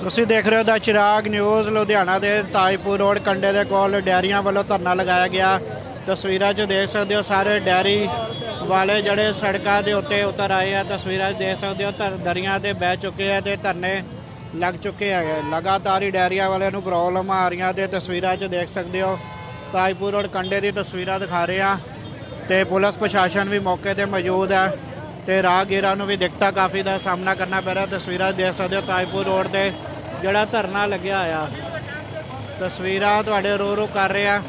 ਤੁਸੀਂ ਦੇਖ ਰਹੇ ਹੋ ਦਾ ਚਿਰਾਗ ਨਿਊਜ਼, ਲੁਧਿਆਣਾ ਦੇ ਤਾਜਪੁਰ ਰੋਡ, ਕੰਡੇ ਦੇ ਕੋਲ ਡੈਰੀਆਂ ਵੱਲੋਂ ਧਰਨਾ ਲਗਾਇਆ ਗਿਆ। ਤਸਵੀਰਾਂ 'ਚ ਦੇਖ ਸਕਦੇ ਹੋ ਸਾਰੇ ਡੈਰੀ ਵਾਲੇ ਜਿਹੜੇ ਸੜਕਾਂ ਦੇ ਉੱਤੇ ਉਤਰ ਆਏ ਆ। ਤਸਵੀਰਾਂ 'ਚ ਦੇਖ ਸਕਦੇ ਹੋ ਧਰ, ਦਰੀਆਂ ਤੇ ਬਹਿ ਚੁੱਕੇ ਆ ਤੇ ਧਰਨੇ ਲੱਗ ਚੁੱਕੇ ਹੈਗੇ ਲਗਾਤਾਰ ਹੀ ਡੈਰੀਆਂ ਵਾਲਿਆਂ ਨੂੰ ਪ੍ਰੋਬਲਮ ਆ ਰਹੀਆਂ ਤੇ ਤਸਵੀਰਾਂ 'ਚ ਦੇਖ ਸਕਦੇ ਹੋ ਤਾਜਪੁਰ ਰੋਡ ਕੰਡੇ ਦੀ ਤਸਵੀਰਾਂ ਦਿਖਾ ਰਹੇ ਆ ਤੇ ਪੁਲਿਸ ਪ੍ਰਸ਼ਾਸਨ ਵੀ ਮੌਕੇ ਤੇ ਮੌਜੂਦ ਹੈ ਤੇ ਰਾਹਗੀਰਾਂ ਨੂੰ ਵੀ ਦਿੱਕਤਾਂ ਕਾਫੀ ਦਾ ਸਾਹਮਣਾ ਕਰਨਾ ਪੈ ਰਿਹਾ। ਤਸਵੀਰਾਂ ਦੇਖ ਸਕਦੇ ਹੋ ਤਾਜਪੁਰ ਰੋਡ ਤੇ ਜਿਹੜਾ ਧਰਨਾ ਲੱਗਿਆ ਹੋਇਆ। ਤਸਵੀਰਾਂ ਤੁਹਾਡੇ ਰੋ ਰੋ ਕਰ ਰਹੇ ਆ।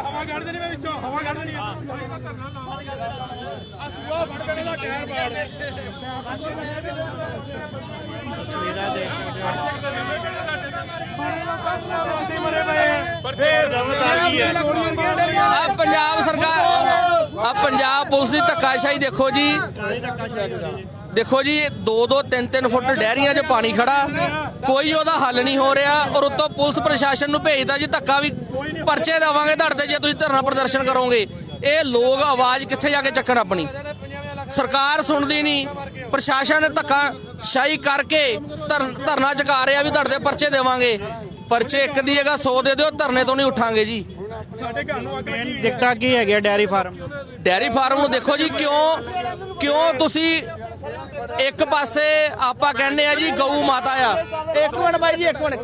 ਹਵਾ ਕੱਢ ਦੇਣੀ ਮੈਂ ਵਿੱਚੋਂ ਹਵਾ ਕੱਢ ਦੇਣੀ ਆ ਸੂਆ ਫੜ ਕੇ ਦਾ ਟਾਇਰ ਪਾੜ ਤਸਵੀਰਾਂ ਦੇਖ ਸਕਦੇ ਹੋ। ਆ ਪੰਜਾਬ ਸਰਕਾਰ ਆ ਪੰਜਾਬ ਪੁਲਿਸ ਦੀ ਧੱਕਾਸ਼ਾਹੀ ਦੇਖੋ ਜੀ। ਦੇਖੋ ਜੀ 2-2 3-3 ਫੁੱਟ ਡੈਰੀਆਂ 'ਚ ਪਾਣੀ ਖੜਾ। ਕੋਈ ਉਹਦਾ ਹੱਲ ਨਹੀਂ ਹੋ ਰਿਹਾ ਔਰ ਉੱਤੋਂ ਪੁਲਿਸ ਪ੍ਰਸ਼ਾਸਨ ਨੂੰ ਭੇਜਦਾ ਜੀ, ਧੱਕਾ ਵੀ ਪਰਚੇ ਦੇਵਾਂਗੇ ਧੜਦੇ ਜੇ ਤੁਸੀਂ ਧਰਨਾ ਪ੍ਰਦਰਸ਼ਨ ਕਰੋਗੇ। ਇਹ ਲੋਕ ਆਵਾਜ਼ ਕਿੱਥੇ ਜਾ ਕੇ ਚੱਕਣ ਆਪਣੀ? ਸਰਕਾਰ ਸੁਣਦੀ ਨਹੀਂ, ਪ੍ਰਸ਼ਾਸਨ ਧੱਕਾ ਸ਼ਾਹੀ ਕਰਕੇ ਧਰ- ਧਰਨਾ ਚੁਕਾ ਰਿਹਾ ਵੀ ਤੁਹਾਡੇ ਪਰਚੇ ਦੇਵਾਂਗੇ। ਪਰਚੇ ਇੱਕ ਦੀ ਜਗ੍ਹਾ 100 ਦੇ ਦਿਓ ਧਰਨੇ ਤੋਂ ਨਹੀਂ ਉਠਾਂਗੇ ਜੀ। ਸਾਡੇ ਘਰ ਨੂੰ ਅੱਗ ਲੱਗੀ ਦਿੱਕਤਾਂ ਕੀ ਹੈਗੀਆਂ ਡੈਰੀ ਫਾਰਮ? ਡੈਰੀ ਫਾਰਮ ਨੂੰ ਦੇਖੋ ਜੀ ਕਿਉਂ ਕਿਉਂ ਤੁਸੀਂ ਇੱਕ ਪਾਸੇ ਆਪਾਂ ਕਹਿੰਦੇ ਆ ਜੀ ਗਊ ਮਾਤਾ ਆ। ਇੱਕ ਮਿੰਟ ਬਾਈ ਜੀ ਇੱਕ ਮਿੰਟ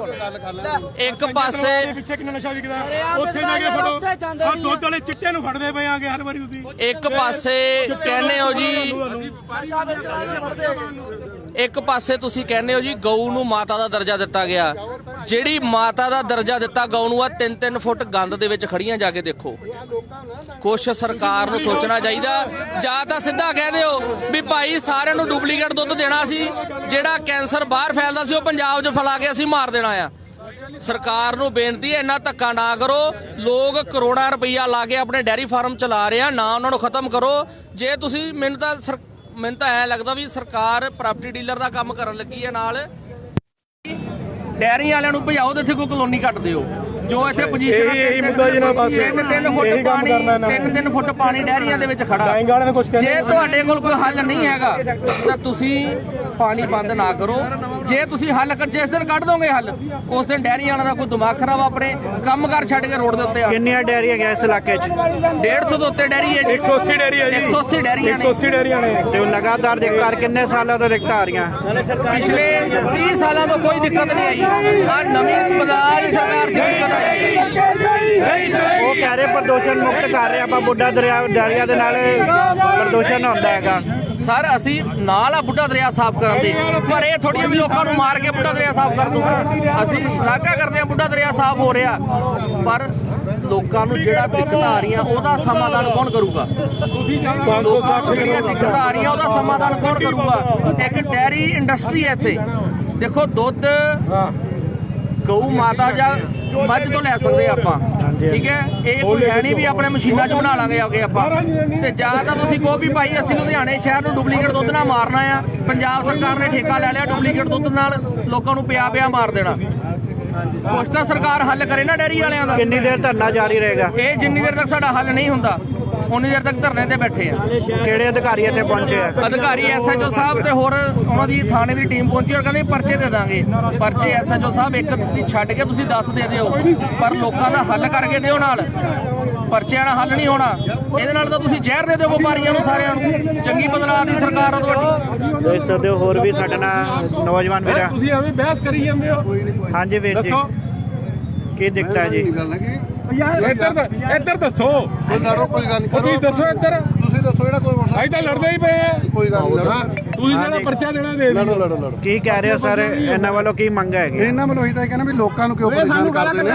ਇੱਕ ਪਾਸੇ ਪਿੱਛੇ ਕਿੰਨਾ ਨਸ਼ਾ ਵਿਕਦਾ। ਉੱਥੇ ਜਾ ਕੇ ਫੜੋ। ਆ ਦੁੱਧ ਵਾਲੇ ਚਿੱਟੇ ਨੂੰ ਫੜਦੇ ਪਏ ਆਗੇ ਹਰ ਵਾਰੀ ਤੁਸੀਂ। ਇੱਕ ਪਾਸੇ ਕਹਿੰਦੇ ਹੋ ਜੀ। ਇੱਕ ਪਾਸੇ ਤੁਸੀਂ ਕਹਿੰਦੇ ਹੋ ਜੀ ਗਊ ਨੂੰ ਮਾਤਾ ਦਾ ਦਰਜਾ ਦਿੱਤਾ ਗਿਆ। ਜਿਹੜੀ ਮਾਤਾ ਦਾ ਦਰਜਾ ਦਿੱਤਾ ਗਊ ਨੂੰ ਆ 3-3 ਫੁੱਟ ਗੰਦ ਦੇ ਵਿੱਚ ਖੜੀਆਂ ਜਾ ਕੇ ਦੇਖੋ। ਕੁਛ ਸਰਕਾਰ ਨੂੰ ਸੋਚਣਾ ਚਾਹੀਦਾ। ਜਾਂ ਤਾਂ ਸਿੱਧਾ ਕਹਿ ਦਿਓ ਵੀ ਭਾਈ ਸਾਰਿਆਂ ਨੂੰ ਡੁਪਲੀਕੇਟ ਦੁੱਧ ਦੇਣਾ ਸੀ, ਜਿਹੜਾ ਕੈਂਸਰ ਬਾਹਰ ਫੈਲਦਾ ਸੀ, ਉਹ ਪੰਜਾਬ 'ਚ ਫੈਲਾ ਕੇ ਅਸੀਂ ਮਾਰ ਦੇਣਾ ਆ। ਸਰਕਾਰ ਨੂੰ ਬੇਨਤੀ ਹੈ, ਇੰਨਾ ਧੱਕਾ ਨਾ ਕਰੋ। ਲੋਕ ਕਰੋੜਾਂ ਰੁਪਈਆ ਲਾ ਕੇ ਆਪਣੇ ਡੈਰੀ ਫਾਰਮ ਚਲਾ ਰਹੇ ਆ, ਨਾ ਉਹਨਾਂ ਨੂੰ ਖਤਮ ਕਰੋ। ਜੇ ਤੁਸੀਂ, ਮੈਨੂੰ ਤਾਂ ਸਰ- ਮੈਨੂੰ ਤਾਂ ਐ ਲੱਗਦਾ ਵੀ ਸਰਕਾਰ ਪ੍ਰਾਪਰਟੀ ਡੀਲਰ ਦਾ ਕੰਮ ਕਰਨ ਲੱਗੀ ਹੈ ਨਾਲ। ਡੈਰੀ ਵਾਲਿਆਂ ਨੂੰ ਭਜਾਓ ਤੇ ਇੱਥੇ ਕੋਈ ਕਲੋਨੀ ਕੱਟ ਦਿਓ। ਜੋ ਇੱਥੇ ਪੋਜੀਸ਼ਨ ਇਹੀ- ਇਹੀ ਮੁੱਦਾ ਜੀ ਨਾ ਬਸ। ਤਿੰਨ ਤਿੰਨ ਫੁੱਟ ਕੰਮ ਪਾਣੀ ਕਰਨਾ ਇਹਨਾਂ ਨੇ। ਤਿੰਨ ਤਿੰਨ ਫੁੱਟ ਪਾਣੀ ਡੈਰੀਆਂ ਦੇ ਵਿੱਚ ਖੜਾ। ਡਾਇੰਗ ਵਾਲਿਆਂ ਨੇ ਕੁਛ ਕਹਿੰਦੇ ਜੇ। ਤੁਹਾਡੇ ਕੋਲ ਕੋਈ ਹੱਲ ਨਹੀਂ ਹੈਗਾ ਤਾਂ ਤੁਸੀਂ ਪਾਣੀ ਬੰਦ ਨਾ ਕਰੋ। ਜੇ ਤੁਸੀਂ ਹੱਲ ਕਰ ਜਿਸ ਦਿਨ ਕੱਢ ਦੋਗੇ ਹੱਲ ਉਸ ਦਿਨ ਡੈਰੀ ਵਾਲਿਆਂ ਦਾ ਕੋਈ ਦਿਮਾਗ ਖਰਾਬ ਆਪਣੇ ਕੰਮ ਕਰ ਛੱਡ ਕੇ ਰੋਡ ਦੇ ਉੱਤੇ ਆ। ਕਿੰਨੀਆਂ ਡੈਰੀ ਹੈਗੀਆਂ ਇਸ ਇਲਾਕੇ 'ਚ? 150 ਤੋਂ ਉੱਤੇ ਡੈਰੀ ਹੈ ਜੀ। 180 ਡੈਰੀ ਹੈ ਜੀ। 180 ਡੈਰੀਆਂ ਨੇ। 180 ਡੈਰੀਆਂ ਨੇ। ਤੇ ਉਹ ਲਗਾਤਾਰ ਦਿੱਕਤਾਂ ਕਿੰਨੇ ਸਾਲਾਂ ਤੋਂ ਦਿੱਕਤਾਂ ਆ ਰਹੀਆਂ? ਪਿਛਲੇ 30 ਸਾਲਾਂ ਤੋਂ ਕੋਈ ਦਿੱਕਤ ਨਹੀਂ ਆਈ। ਆ ਨਵੀਂ ਬਦਲਾਅ ਸਰਕਾਰ ਚ ਦਿੱਕਤ ਉਹ ਕਹਿ ਰਹੇ ਪ੍ਰਦੂਸ਼ਣ ਮੁਕਤ ਕਰ ਰਹੇ ਆਪਾਂ ਬੁੱਢਾ ਦਰਿਆ ਡੈਰੀਆਂ ਦੇ ਨਾਲ ਪ੍ਰਦੂਸ਼ਣ ਹੁੰਦਾ ਹੈਗਾ। ਸਰ, ਅਸੀਂ ਨਾਲ ਆ ਬੁੱਢਾ ਦਰਿਆ ਸਾਫ਼ ਕਰਨ ਦੇ। ਪਰ ਇਹ ਥੋੜੀ ਵੀ ਲੋਕਾਂ ਨੂੰ ਮਾਰ ਕੇ ਬੁੱਢਾ ਦਰਿਆ ਸਾਫ਼ ਕਰ ਦੂੰਗਾ ਅਸੀਂ ਸ਼ਲਾਘਾ ਕਰਦੇ ਆ ਬੁੱਢਾ ਦਰਿਆ ਸਾਫ਼ ਹੋ ਰਿਹਾ। ਪਰ ਲੋਕਾਂ ਨੂੰ ਜਿਹੜਾ ਦਿੱਕਤ ਆ ਰਹੀਆਂ, ਉਹਦਾ ਸਮਾਧਾਨ ਕੌਣ ਕਰੂਗਾ? 560 ਜਿਹੜੀਆਂ ਦਿੱਕਤ ਆ ਰਹੀਆਂ, ਉਹਦਾ ਸਮਾਧਾਨ ਕੌਣ ਕਰੂਗਾ? ਇੱਕ ਡੈਰੀ ਇੰਡਸਟਰੀ ਹੈ ਇੱਥੇ। ਦੇਖੋ, ਦੁੱਧ, ਗਊ, ਮਾਤਾ ਜਾਂ ਮੱਝ ਤੋਂ ਲੈ ਸਕਦੇ ਆਪਾਂ। ਠੀਕ ਹੈ? ਇਹ ਕੋਈ ਹੈ ਨਹੀਂ ਵੀ ਆਪਣੇ ਮਸ਼ੀਨਾਂ 'ਚ ਬਣਾ ਲਾਂਗੇ ਆਗੇ ਆਪਾਂ। ਤੇ ਜਾਂ ਤਾਂ ਤੁਸੀਂ ਕਹੋ ਵੀ ਭਾਈ ਅਸੀਂ ਲੁਧਿਆਣੇ ਸ਼ਹਿਰ ਨੂੰ ਡੁਪਲੀਕੇਟ ਦੁੱਧ ਨਾਲ ਮਾਰਨਾ ਆ। ਪੰਜਾਬ ਸਰਕਾਰ ਨੇ ਠੇਕਾ ਲੈ ਲਿਆ ਡੁਪਲੀਕੇਟ ਦੁੱਧ ਨਾਲ ਲੋਕਾਂ ਨੂੰ ਪਿਆ ਪਿਆ ਮਾਰ ਦੇਣਾ। ਕੁਛ ਤਾਂ ਸਰਕਾਰ ਹੱਲ ਕਰੇ ਨਾ ਡੈਰੀ ਵਾਲਿਆਂ ਦਾ। ਕਿੰਨੀ ਦੇਰ ਧਰਨਾ ਜਾਰੀ ਰਹੇਗਾ? ਇਹ ਜਿੰਨੀ ਦੇਰ ਤੱਕ ਸਾਡਾ ਹੱਲ ਨਹੀਂ ਹੁੰਦਾ। ਉਨੀ ਦੇਰ ਤੱਕ ਧਰਨੇ ਤੇ ਬੈਠੇ ਆ। ਕਿਹੜੇ ਅਧਿਕਾਰੀ ਇੱਥੇ ਪਹੁੰਚੇ ਆ? ਅਧਿਕਾਰੀ ਐਸਐਚਓ ਸਾਹਿਬ ਤੇ ਹੋਰ ਉਹਨਾਂ ਦੀ ਥਾਣੇ ਦੀ ਟੀਮ ਪਹੁੰਚੀ ਔਰ ਕਹਿੰਦੇ ਪਰਚੇ ਦੇ ਦਾਂਗੇ। ਪਰਚੇ ਐਸਐਚਓ ਸਾਹਿਬ ਇੱਕ ਦੀ ਛੱਡ ਕੇ ਤੁਸੀਂ 10 ਦੇ ਦਿਓ। ਪਰ ਲੋਕਾਂ ਦਾ ਹੱਲ ਕਰਕੇ ਦਿਓ ਨਾਲ। ਪਰਚਿਆਂ ਨਾਲ ਹੱਲ ਨਹੀਂ ਹੋਣਾ। ਇਹਦੇ ਨਾਲ ਤਾਂ ਤੁਸੀਂ ਜ਼ਹਿਰ ਦੇ ਦਿਓ ਵਪਾਰੀਆਂ ਨੂੰ ਸਾਰਿਆਂ ਨੂੰ। ਚੰਗੀ ਬਦਲਾਅ ਦੀ ਸਰਕਾਰ ਆ ਤੁਹਾਡੀ। ਦੇਖ ਸਕਦੇ ਹੋ ਹੋਰ ਵੀ ਸਾਡੇ ਨਾਲ ਨੌਜਵਾਨ ਵੀਰਾ ਤੁਸੀਂ ਐਵੇਂ ਬਹਿਸ ਕਰੀ ਜਾਂਦੇ ਹੋ। ਹਾਂਜੀ ਵੀਰ ਜੀ। ਦੱਸੋ। ਕੀ ਦਿੱਕਤ ਹੈ ਜੀ? ਇੱਧਰ ਦ- ਇੱਧਰ ਦੱਸੋ। ਕੋਈ ਲੜੋ ਕੋਈ ਗੱਲ ਨਹੀਂ ਕਰੋ ਤੁਸੀਂ ਦੱਸੋ ਇੱਧਰ। ਤੁਸੀਂ ਦੱਸੋ ਜਿਹੜਾ ਕੋਈ ਮਸਲਾ ਅਸੀਂ ਤਾਂ ਲੜਦੇ ਹੀ ਪਏ ਆ। ਕੋਈ ਗੱਲ ਨਹੀਂ। ਲੜੋ ਤੁਸੀਂ ਜਿਹੜਾ ਪਰਚਾ ਦੇਣਾ ਦੇ ਲੜੋ ਲੜੋ ਲੜੋ। ਕੀ ਕਹਿ ਰਹੇ ਹੋ ਸਰ? ਇਹਨਾਂ ਵੱਲੋਂ ਕੀ ਮੰਗ ਹੈਗੀ? ਇਹਨਾਂ ਵੱਲੋਂ ਇਹੀ ਤਾਂ ਕਹਿੰਦਾ ਵੀ ਲੋਕਾਂ ਨੂੰ ਕਿਉਂ ਪਰੇਸ਼ਾਨ ਕਰਦੇ ਨੇ?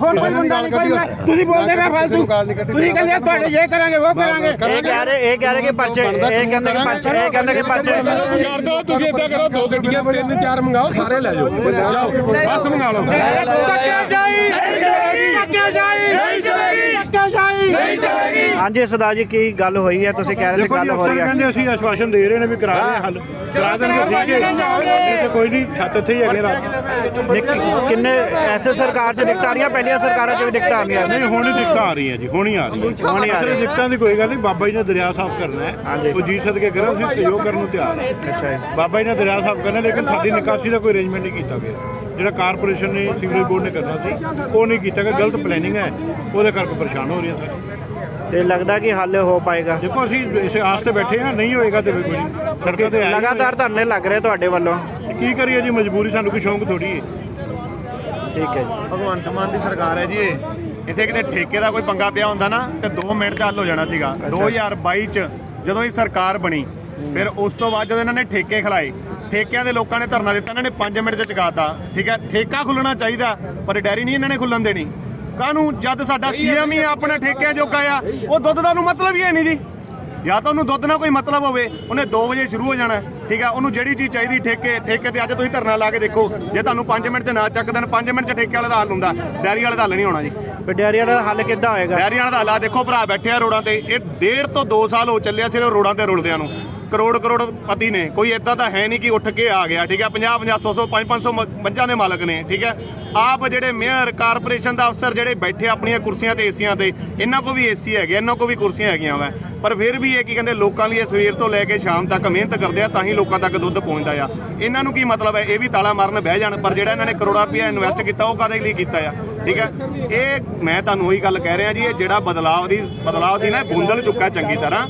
ਹੋਰ ਕੋਈ ਮੁੰਡਾ ਨਹੀਂ ਕੋਈ ਤੁਸੀਂ ਬੋਲਦੇ ਮੈਂ ਫालतू ਤੁਸੀਂ ਕਹਿੰਦੇ ਤੁਹਾਡੇ ਇਹ ਕਰਾਂਗੇ ਉਹ ਕਰਾਂਗੇ। ਇਹ ਕਹਿ ਰਹੇ ਇਹ ਕਹਿ ਰਹੇ ਕਿ ਪਰਚੇ ਇਹ ਕਹਿੰਦੇ ਕਿ ਪਰਚੇ ਇਹ ਕਹਿੰਦੇ ਕਿ ਪਰਚੇ ਕਰ ਦੋ ਤੁਸੀਂ ਏਦਾਂ ਕਰੋ ਦੋ ਗੱਡੀਆਂ ਤਿੰਨ ਚਾਰ ਮੰਗਾਓ ਸਾਰੇ ਲੈ ਜਾਓ। ਜਾਓ ਬਸ ਮੰਗਾ ਲਓ। ਧੱਕੇ ਜਾਈ ਧੱਕੇ ਜਾਈ ਨਹੀਂ ਚਲੇਗੀ ਜਾਈ ਨਹੀਂ। ਚਲੇਗੀ ਹਾਂਜੀ ਸਰਦਾਰ ਜੀ ਕੀ ਗੱਲ ਹੋਈ ਹੈ? ਤੁਸੀਂ ਕਹਿ ਰਹੇ ਸੀ ਗੱਲ ਹੋ ਰਹੀ ਹੈ। ਕਹਿੰਦੇ ਅਸੀਂ ਆਸ਼ਵਾਸਨ ਦੇ ਰਹੇ ਨੇ ਵੀ ਕਰਾ ਰਹੇ ਹਾਂ। ਹੱਲ ਕਰਾ ਦੇਣਗੇ ਠੀਕ ਹੈ। ਕੋਈ ਨਹੀਂ ਛੱਤ ਇੱਥੇ ਹੀ ਹੈਗੇ ਰਾਤ ਕਿੰਨੇ ਐਸੇ ਸਰਕਾਰ ਚ ਦਿੱਕਤਾਂ ਆ ਰਹੀਆਂ ਪਹਿਲੀਆਂ ਸਰਕਾਰਾਂ ਚ ਵੀ ਦਿੱਕਤਾਂ ਆ ਰਹੀਆਂ? ਨਹੀਂ ਹੁਣ ਹੀ ਦਿੱਕਤਾਂ ਆ ਰਹੀਆਂ ਜੀ ਹੁਣ ਹੀ ਆ ਰਹੀਆਂ। ਹੁਣ ਹੀ ਆ ਰਹੀਆਂ। ਦਿੱਕਤਾਂ ਦੀ ਕੋਈ ਗੱਲ ਨਹੀਂ ਬਾਬਾ ਜੀ ਨੇ ਦਰਿਆ ਸਾਫ਼ ਕਰਨਾ। ਹੈ। ਉਹ ਜੀ ਸਦਕੇ ਕਰਾਂ ਅਸੀਂ ਸਹਿਯੋਗ ਕਰਨ ਨੂੰ ਤਿਆਰ ਹਾਂ। ਅੱਛਾ ਜੀ। ਬਾਬਾ ਜੀ ਨੇ ਦਰਿਆ ਸਾਫ਼ ਕਰਨਾ ਲੇਕਿਨ ਸਾਡੀ ਨਿਕਾਸੀ ਦਾ ਕੋਈ ਅਰੇਂਜਮੈਂਟ ਨਹੀਂ ਕੀਤਾ ਗਿਆ। ਜਿਹੜਾ ਕਾਰਪੋਰੇਸ਼ਨ ਨੇ ਸੀਵਰੇਜ ਬੋਰਡ ਨੇ ਕਰਨਾ ਸੀ ਉਹ ਨਹੀਂ ਕੀਤਾ ਗਿਆ ਗਲਤ ਪਲੈਨਿੰਗ ਹੈ। ਉਹਦੇ ਕਰਕੇ ਪਰੇਸ਼ਾਨ ਹੋ ਰਹੀ ਹੈ ਸਾਰੇ। ਤੇ ਲੱਗਦਾ ਕਿ ਹੱਲ ਹੋ ਪਾਏਗਾ? ਦੇਖੋ ਅਸੀਂ ਇਸੇ ਆਸ ਤੇ ਬੈਠੇ ਹਾਂ ਨਹੀਂ ਹੋਏਗਾ ਤੇ ਕੋਈ ਨਹੀਂ। ਸੜਕਾਂ ਤੇ। ਲਗਾਤਾਰ ਧਰਨੇ ਲੱਗ ਰਹੇ ਤੁਹਾਡੇ ਵੱਲੋਂ। ਕੀ ਕਰੀਏ ਜੀ ਮਜਬੂਰੀ ਸਾਨੂੰ ਕੋਈ ਸ਼ੌਂਕ ਥੋੜੀ ਹੈ। ਠੀਕ ਹੈ ਜੀ। ਭਗਵੰਤ ਮਾਨ ਦੀ ਸਰਕਾਰ ਹੈ ਜੀ ਇੱਥੇ ਕਿਤੇ ਠੇਕੇ ਦਾ ਕੋਈ ਪੰਗਾ ਪਿਆ ਹੁੰਦਾ ਨਾ ਤੇ 2 ਮਿੰਟ ਚ ਹੱਲ ਹੋ ਜਾਣਾ ਸੀਗਾ। 2022 ਚ ਜਦੋਂ ਇਹ ਸਰਕਾਰ ਬਣੀ ਫਿਰ ਉਸ ਤੋਂ ਬਾਅਦ ਜਦੋਂ ਇਹਨਾਂ ਨੇ ਠੇਕੇ ਖਿਲਾਏ ਠੇਕਿਆਂ ਦੇ ਲੋਕਾਂ ਨੇ ਧਰਨਾ ਦਿੱਤਾ ਇਹਨਾਂ ਨੇ 5 ਮਿੰਟ ਚ ਚੁਕਾਤਾ ਠੀਕ ਹੈ? ਠੇਕਾ ਖੁੱਲਣਾ ਚਾਹੀਦਾ ਪਰ ਡੈਰੀ ਨਹੀਂ ਇਹਨਾਂ ਨੇ ਖੁੱਲਣ ਦੇਣੀ। ਕਾਹਨੂੰ? ਜਦ ਸਾਡਾ ਸੀਐਮ ਹੀ ਆਪਣੇ ਠੇਕਿਆਂ ਜੋਗਾ ਆ ਉਹ ਦੁੱਧ ਦਾ ਨੂੰ ਮਤਲਬ ਹੀ ਹੈ ਨਹੀਂ ਜੀ। ਜਾਂ ਤਾਂ ਉਹਨੂੰ ਦੁੱਧ ਨਾਲ ਕੋਈ ਮਤਲਬ ਹੋਵੇ ਉਹਨੇ 2 ਵਜੇ ਸ਼ੁਰੂ ਹੋ ਜਾਣਾ ਠੀਕ ਹੈ? ਉਹਨੂੰ ਜਿਹੜੀ ਚੀਜ਼ ਚਾਹੀਦੀ ਠੇਕੇ ਠੇਕੇ ਤੇ ਅੱਜ ਤੁਸੀਂ ਧਰਨਾ ਲਾ ਕੇ ਦੇਖੋ ਜੇ ਤੁਹਾਨੂੰ 5 ਮਿੰਟ ਚ ਨਾ ਚੱਕ ਦੇਣ 5 ਮਿੰਟ ਚ ਠੇਕੇ ਵਾਲੇ ਦਾ ਹੱਲ ਹੁੰਦਾ ਡੈਰੀ ਵਾਲੇ ਦਾ ਹੱਲ ਨਹੀਂ ਹੋਣਾ ਜੀ। ਪਟਿਆਰੀਆਂ ਦਾ ਹੱਲ ਕਿੱਦਾਂ ਹੋਏਗਾ? ਡੈਰੀ ਵਾਲੇ ਦਾ ਹੱਲ ਆ ਦੇਖੋ ਭਰਾ ਬੈਠੇ ਆ ਰੋਡਾਂ ਤੇ ਇਹ ਡੇਢ ਤੋਂ 2 ਸਾਲ ਹੋ ਚੱਲਿਆ ਸਿਰਫ ਰੋਡਾਂ ਤੇ ਰੁਲਦਿਆਂ ਨੂੰ। ਕਰੋੜ ਕਰੋੜ ਪਤੀ ਨੇ। ਕੋਈ ਇਦਾਂ ਤਾਂ ਹੈ ਨਹੀਂ ਕਿ ਉੱਠ ਕੇ ਆ ਗਿਆ, ਠੀਕ ਹੈ? 50 50 100 100 5 500 ਮੱਝਾਂ ਦੇ ਮਾਲਕ ਨੇ, ਠੀਕ ਹੈ? ਆਪ ਜਿਹੜੇ ਮੇਅਰ, ਕਾਰਪੋਰੇਸ਼ਨ ਦਾ ਅਫਸਰ ਜਿਹੜੇ ਬੈਠੇ ਆਪਣੀਆਂ ਕੁਰਸੀਆਂ ਤੇ ਏਸੀਆਂ ਤੇ, ਇਹਨਾਂ ਕੋ ਵੀ ਏਸੀ ਹੈਗੇ, ਇਹਨਾਂ ਕੋ ਵੀ ਕੁਰਸੀਆਂ ਹੈਗੀਆਂ ਵਾ। ਪਰ ਫਿਰ ਵੀ ਇਹ ਕੀ ਕਹਿੰਦੇ, ਲੋਕਾਂ ਲਈ ਇਹ ਸਵੇਰ ਤੋਂ ਲੈ ਕੇ ਸ਼ਾਮ ਤੱਕ ਮਿਹਨਤ ਕਰਦੇ ਆ, ਤਾਂ ਹੀ ਲੋਕਾਂ ਤੱਕ ਦੁੱਧ ਪਹੁੰਚਦਾ ਆ। ਇਹਨਾਂ ਨੂੰ ਕੀ ਮਤਲਬ ਹੈ? ਇਹ ਵੀ ਤਾਲਾ ਮਾਰਨ ਬਹਿ ਜਾਣ, ਪਰ ਜਿਹੜਾ ਇਹਨਾਂ ਨੇ ਕਰੋੜਾਂ ਰੁਪਇਆ ਇਨਵੈਸਟ ਕੀਤਾ, ਉਹ ਕਾਦੇ ਲਈ ਕੀਤਾ ਆ? ਠੀਕ ਹੈ? ਇਹ ਮੈਂ ਤੁਹਾਨੂੰ ਉਹੀ ਗੱਲ ਕਹਿ ਰਿਹਾ ਜੀ ਇਹ ਜਿਹੜਾ ਬਦਲਾਵ ਦੀ ਬਦਲਾਵ ਸੀ ਨਾ ਬੁੰਦਲ ਚੁੱਕਾ ਚੰਗੀ ਤਰ੍ਹਾਂ।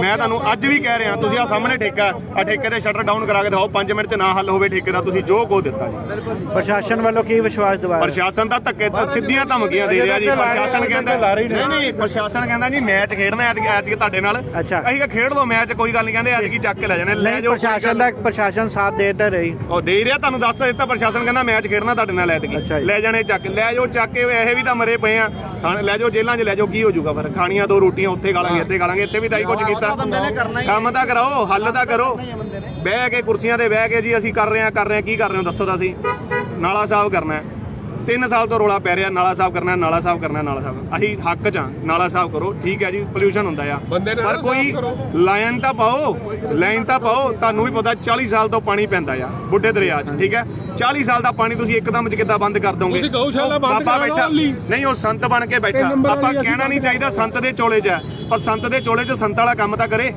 ਮੈਂ ਤੁਹਾਨੂੰ ਅੱਜ ਵੀ ਕਹਿ ਰਿਹਾ ਤੁਸੀਂ ਆ ਸਾਹਮਣੇ ਠੇਕਾ ਆ ਠੇਕੇ ਦੇ ਸ਼ਟਰ ਡਾਊਨ ਕਰਾ ਕੇ ਦਿਖਾਓ 5 ਮਿੰਟ ਚ ਨਾ ਹੱਲ ਹੋਵੇ ਠੇਕੇ ਦਾ ਤੁਸੀਂ ਜੋ ਕੋ ਦਿੱਤਾ ਜੀ। ਪ੍ਰਸ਼ਾਸਨ ਵੱਲੋਂ ਕੀ ਵਿਸ਼ਵਾਸ ਦਿਵਾਇਆ? ਪ੍ਰਸ਼ਾਸਨ ਤਾਂ ਧੱਕੇ ਸਿੱਧੀਆਂ ਧਮਕੀਆਂ ਦੇ ਰਿਹਾ ਜੀ ਪ੍ਰਸ਼ਾਸਨ ਕਹਿੰਦਾ ਨਹੀਂ। ਨਹੀਂ ਪ੍ਰਸ਼ਾਸਨ ਕਹਿੰਦਾ ਜੀ ਮੈਚ ਖੇਡਣਾ ਐਤਕੀ ਐਤਕੀ ਤੁਹਾਡੇ ਨਾਲ। ਅਸੀਂ ਕਿਹਾ ਖੇਡ ਲਓ ਮੈਚ ਕੋਈ ਗੱਲ ਨਹੀਂ ਕਹਿੰਦੇ ਐਤਕੀ ਚੱਕ ਕੇ ਲੈ ਜਾਣੇ ਲੈ ਜਾਓ ਪ੍ਰਸ਼ਾਸਨ ਦਾ ਪ੍ਰਸ਼ਾਸਨ ਸਾਥ ਦੇ ਤਾਂ ਰਹੀ। ਉਹ ਦੇ ਰਿਹਾ ਤੁਹਾਨੂੰ ਦੱਸ ਦਿੱਤਾ ਪ੍ਰਸ਼ਾਸਨ ਕਹਿੰਦਾ ਮੈਚ ਖੇਡਣਾ ਤੁਹਾਡੇ ਨਾਲ ਐਤਕੀ। ਲੈ ਜਾਣੇ ਚੱਕ ਲੈ ਜਾਓ ਚੱਕ ਕੇ ਇਹ ਵੀ ਤਾਂ ਮਰੇ ਪਏ ਆ। ਥਾਣੇ ਲੈ ਜਾਓ ਜੇਲ੍ਹਾਂ 'ਚ ਲੈ ਜਾਓ ਕੀ ਹੋ ਜਾਊਗਾ ਫਿਰ? ਖਾਣੀਆਂ ਦੋ ਰੋਟੀਆਂ ਉੱਥੇ ਖਾਲਾਂਗੇ ਇੱਥੇ ਖਾਲਾਂਗੇ ਇੱਥੇ ਵੀ ਤਾਂ ਹੀ ਕੁਝ ਕੀਤਾ। ਕੰਮ ਤਾਂ ਕਰਾਓ ਹੱਲ ਤਾਂ ਕਰੋ। ਬਹਿ ਕੇ ਕੁਰਸੀਆਂ ਤੇ ਬਹਿ ਕੇ ਜੀ ਅਸੀਂ ਕਰ ਰਹੇ ਹਾਂ ਕਰ ਰਹੇ ਹਾਂ ਕੀ ਕਰ ਰਹੇ ਹੋ ਦੱਸੋ ਤਾਂ ਅਸੀਂ ਨਾਲਾ ਸਾਫ਼ ਕਰਨਾ ਹੈ। ਤਿੰਨ ਸਾਲ ਤੋਂ ਰੋਲਾ ਪੈ ਰਿਹਾ ਨਾਲਾ ਸਾਫ਼ ਕਰਨਾ ਨਾਲਾ ਸਾਫ਼ ਕਰਨਾ ਨਾਲਾ ਸਾਫ਼ ਅਸੀਂ ਹੱਕ ਚ ਨਾਲਾ ਸਾਫ਼ ਕਰੋ ਠੀਕ ਹੈ ਜੀ ਪੋਲਿਊਸ਼ਨ ਹੁੰਦਾ ਆ। ਬੰਦੇ ਨਾਲ ਪਰ ਕੋਈ ਲਾਈਨ ਤਾਂ ਪਾਓ ਲਾਈਨ ਤਾਂ ਪਾਓ ਤੁਹਾਨੂੰ ਵੀ ਪਤਾ 40 ਸਾਲ ਤੋਂ ਪਾਣੀ ਪੈਂਦਾ ਆ ਬੁੱਢੇ ਦਰਿਆ 'ਚ ਠੀਕ ਹੈ? 40 ਸਾਲ ਦਾ ਪਾਣੀ ਤੁਸੀਂ ਇੱਕਦਮ ਚ ਕਿੱਦਾਂ ਬੰਦ ਕਰ ਦੋਗੇ? ਤੁਸੀਂ ਗਊਸ਼ਾਲਾ ਬੰਦ ਬਾਬਾ ਕਰਾ ਲਓ ਬੈਠਾ। ਨਹੀਂ ਉਹ ਸੰਤ ਬਣ ਕੇ ਬੈਠਾ। ਆਪਾਂ ਕਹਿਣਾ ਨਹੀਂ ਚਾਹੀਦਾ ਸੰਤ ਦੇ ਚੋਲੇ 'ਚ ਪਰ ਸੰਤ ਦੇ ਚੋਲੇ 'ਚ ਸੰਤ ਵਾਲਾ ਕੰਮ ਤਾਂ ਕਰੇ।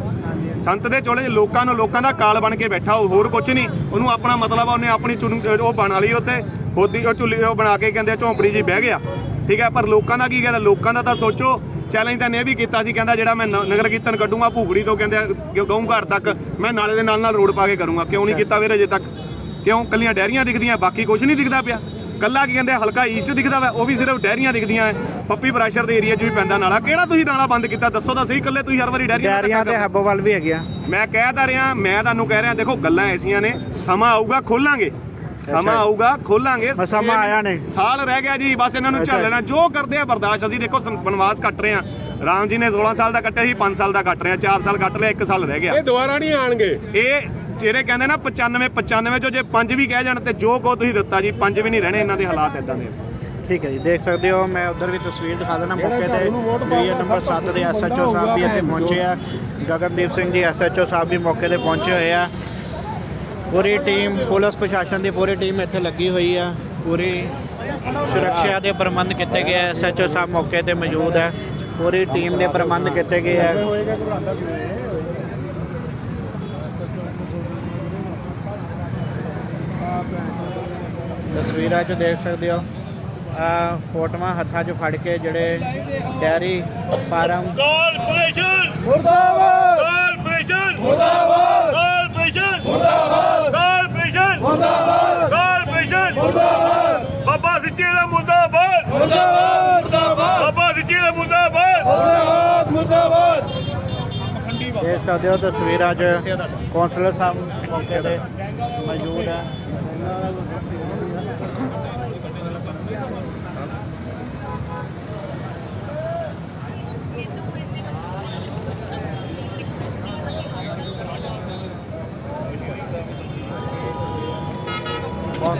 ਸੰਤ ਦੇ ਚੋਲੇ ਲੋਕਾਂ ਨੂੰ ਲੋਕਾਂ ਦਾ ਕਾਲ ਬਣ ਕੇ ਬੈਠਾ ਉਹ ਹੋਰ ਕੁਝ ਨਹੀਂ। ਉਹਨੂੰ ਆਪਣਾ ਮਤਲਬ ਆ ਉਹਨੇ ਆਪਣੀ ਚੁਣ ਉਹ ਬਣਾ ਲਈ ਉੱਤੇ ਹੋਦੀ ਉਹ ਚੁੱਲੀ ਉਹ ਬਣਾ ਕੇ ਕਹਿੰਦੇ ਝੌਂਪੜੀ ਜੀ ਬਹਿ ਗਿਆ। ਠੀਕ ਹੈ ਪਰ ਲੋਕਾਂ ਦਾ ਕੀ ਕਹਿੰਦਾ ਲੋਕਾਂ ਦਾ ਤਾਂ ਸੋਚੋ ਚੈਲੰਜ ਤਾਂ ਨੇ ਵੀ ਕੀਤਾ ਸੀ ਕਹਿੰਦਾ ਜਿਹੜਾ ਮੈਂ ਨਗਰ ਕੀਰਤਨ ਕੱਢੂੰਗਾ ਭੂਗੜੀ ਤੋਂ ਕਹਿੰਦੇ ਗਊ ਘਰ ਤੱਕ ਮੈਂ ਨਾਲੇ ਦੇ ਨਾਲ ਨਾਲ ਰੋਡ ਪਾ ਕੇ ਕਰੂੰਗਾ। ਕਿਉਂ ਨਹੀਂ ਕੀਤਾ ਵੀਰ ਅਜੇ ਤੱਕ? ਕਿਉਂ? ਕੱਲੀਆਂ ਡੈਰੀਆਂ ਦਿਖਦੀਆਂ ਬਾਕੀ ਕੁਝ ਨਹੀਂ ਦਿਖਦਾ ਪਿਆ। ਕੱਲਾ ਕੀ ਕਹਿੰਦੇ ਹਲਕਾ ਈਸਟ ਦਿਖਦਾ ਵਾ ਉਹ ਵੀ ਸਿਰਫ ਡੈਰੀਆਂ ਦਿਖਦੀਆਂ ਐ। ਪੱਪੀ ਪ੍ਰੈਸ਼ਰ ਦੇ ਏਰੀਆ 'ਚ ਵੀ ਪੈਂਦਾ ਨਾਲਾ। ਕਿਹੜਾ ਤੁਸੀਂ ਨਾਲਾ ਬੰਦ ਕੀਤਾ? ਦੱਸੋ ਤਾਂ ਸਹੀ ਕੱਲੇ ਤੁਸੀਂ ਹਰ ਵਾਰੀ ਡੈਰੀਆਂ ਦਾ ਡੈਰੀਆਂ ਧੱਕਾ ਤੇ ਕਰਦੇ। ਹੱਬੋਵਾਲ ਵੀ ਹੈਗੀਆਂ ਮੈਂ ਕਹਿ ਤਾਂ ਰਿਹਾ ਮੈਂ ਤੁਹਾਨੂੰ ਕਹਿ ਰਿਹਾ ਦੇਖੋ ਗੱਲਾਂ ਐਸੀਆਂ ਨੇ ਸਮਾਂ ਆਊਗਾ ਖੋਲਾਂਗੇ। ਸਮਾਂ ਆਊਗਾ ਖੋਲਾਂਗੇ। ਬਸ ਸਮਾਂ ਛੇ ਆਇਆ ਨਹੀਂ। ਸਾਲ ਰਹਿ ਗਿਆ ਜੀ ਬਸ ਇਹਨਾਂ ਨੂੰ ਅੱਛਾ। ਝੱਲਣਾ। ਜੋ ਕਰਦੇ ਆ ਬਰਦਾਸ਼ਤ ਅਸੀਂ ਦੇਖੋ ਸੰ- ਬਨਵਾਸ ਕੱਟ ਰਹੇ ਆ। ਰਾਮ ਜੀ ਨੇ 16 ਸਾਲ ਦਾ ਕੱਟਿਆ ਸੀ 5 ਸਾਲ ਦਾ ਕੱਟ ਰਹੇ ਆ 4 ਸਾਲ ਕੱਟ ਲਿਆ 1 ਸਾਲ ਰਹਿ ਗਿਆ। ਇਹ ਦੁਬਾਰਾ ਨਹੀਂ ਆਣਗੇ। ਇਹ ਜਿਹੜੇ ਕਹਿੰਦੇ ਨਾ 95 95 ਚੋਂ ਜੇ ਪੰਜ ਵੀ ਕਹਿ ਜਾਣ ਤੇ ਜੋ ਕੋ ਤੁਸੀਂ ਦਿੱਤਾ ਜੀ ਪੰਜ ਵੀ ਨਹੀਂ ਰਹਿਣੇ ਇਹਨਾਂ ਦੇ ਹਾਲਾਤ ਇਦਾਂ ਦੇ। ਠੀਕ ਹੈ ਜੀ ਦੇਖ ਸਕਦੇ ਹੋ ਮੈਂ ਉਧਰ ਵੀ ਤਸਵੀਰ ਦਿਖਾ ਦੇਣਾ ਮੌਕੇ ਤੇ ਡੀਏ ਨੰਬਰ 7 ਦੇ ਐਸਐਚਓ ਸਾਹਿਬ ਵੀ ਇੱਥੇ ਪਹੁੰਚੇ ਆ। ਗਗਨਦੀਪ ਸਿੰਘ ਜੀ ਐਸਐਚਓ ਸਾਹਿਬ ਵੀ ਮੌਕੇ ਤੇ ਪਹੁੰਚੇ ਹੋਏ ਆ। ਪੂਰੀ ਟੀਮ ਪੁਲਿਸ ਪ੍ਰਸ਼ਾਸਨ ਦੀ ਪੂਰੀ ਟੀਮ ਇੱਥੇ ਲੱਗੀ ਹੋਈ ਆ। ਪੂਰੀ ਸੁਰੱਖਿਆ ਦੇ ਪ੍ਰਬੰਧ ਕੀਤੇ ਗਏ ਆ। ਐਸਐਚਓ ਸਾਹਿਬ ਮੌਕੇ ਤੇ ਮੌਜੂਦ ਹੈ ਪੂਰੀ ਟੀਮ ਦੇ ਪ੍ਰਬੰਧ ਕੀਤੇ ਗਏ ਆ। ਤਸਵੀਰਾਂ 'ਚ ਦੇਖ ਸਕਦੇ ਹੋ। ਆ ਫੋਟੋਆਂ ਹੱਥਾਂ 'ਚ ਫੜ ਕੇ ਜਿਹੜੇ ਡੈਰੀ ਫਾਰਮ ਕਾਰਪੋਰੇਸ਼ਨ! ਮੁਰਦਾਬਾਦ! ਕਾਰਪੋਰੇਸ਼ਨ! ਮੁਰਦਾਬਾਦ! ਕਾਰਪੋਰੇਸ਼ਨ! ਮੁਰਦਾਬਾਦ! ਕਾਰਪੋਰੇਸ਼ਨ! ਮੁਰਦਾਬਾਦ! ਕਾਰਪੋਰੇਸ਼ਨ! ਮੁਰਦਾਬਾਦ! ਬਾਬਾ ਸਿੱਚੇ ਦਾ ਮੁਰਦਾਬਾਦ! ਮੁਰਦਾਬਾਦ! ਮੁਰਦਾਬਾਦ! ਬਾਬਾ ਸਿੱਚੇ ਦਾ ਮੁਰਦਾਬਾਦ! ਮੁਰਦਾਬਾਦ! ਮੁਰਦਾਬਾਦ! ਦੇਖ ਸਕਦੇ ਹੋ ਤਸਵੀਰਾਂ 'ਚ ਕੌਂਸਲਰ ਸਾਹਿਬ ਮੌਕੇ ਤੇ ਮੌਜੂਦ ਹੈ।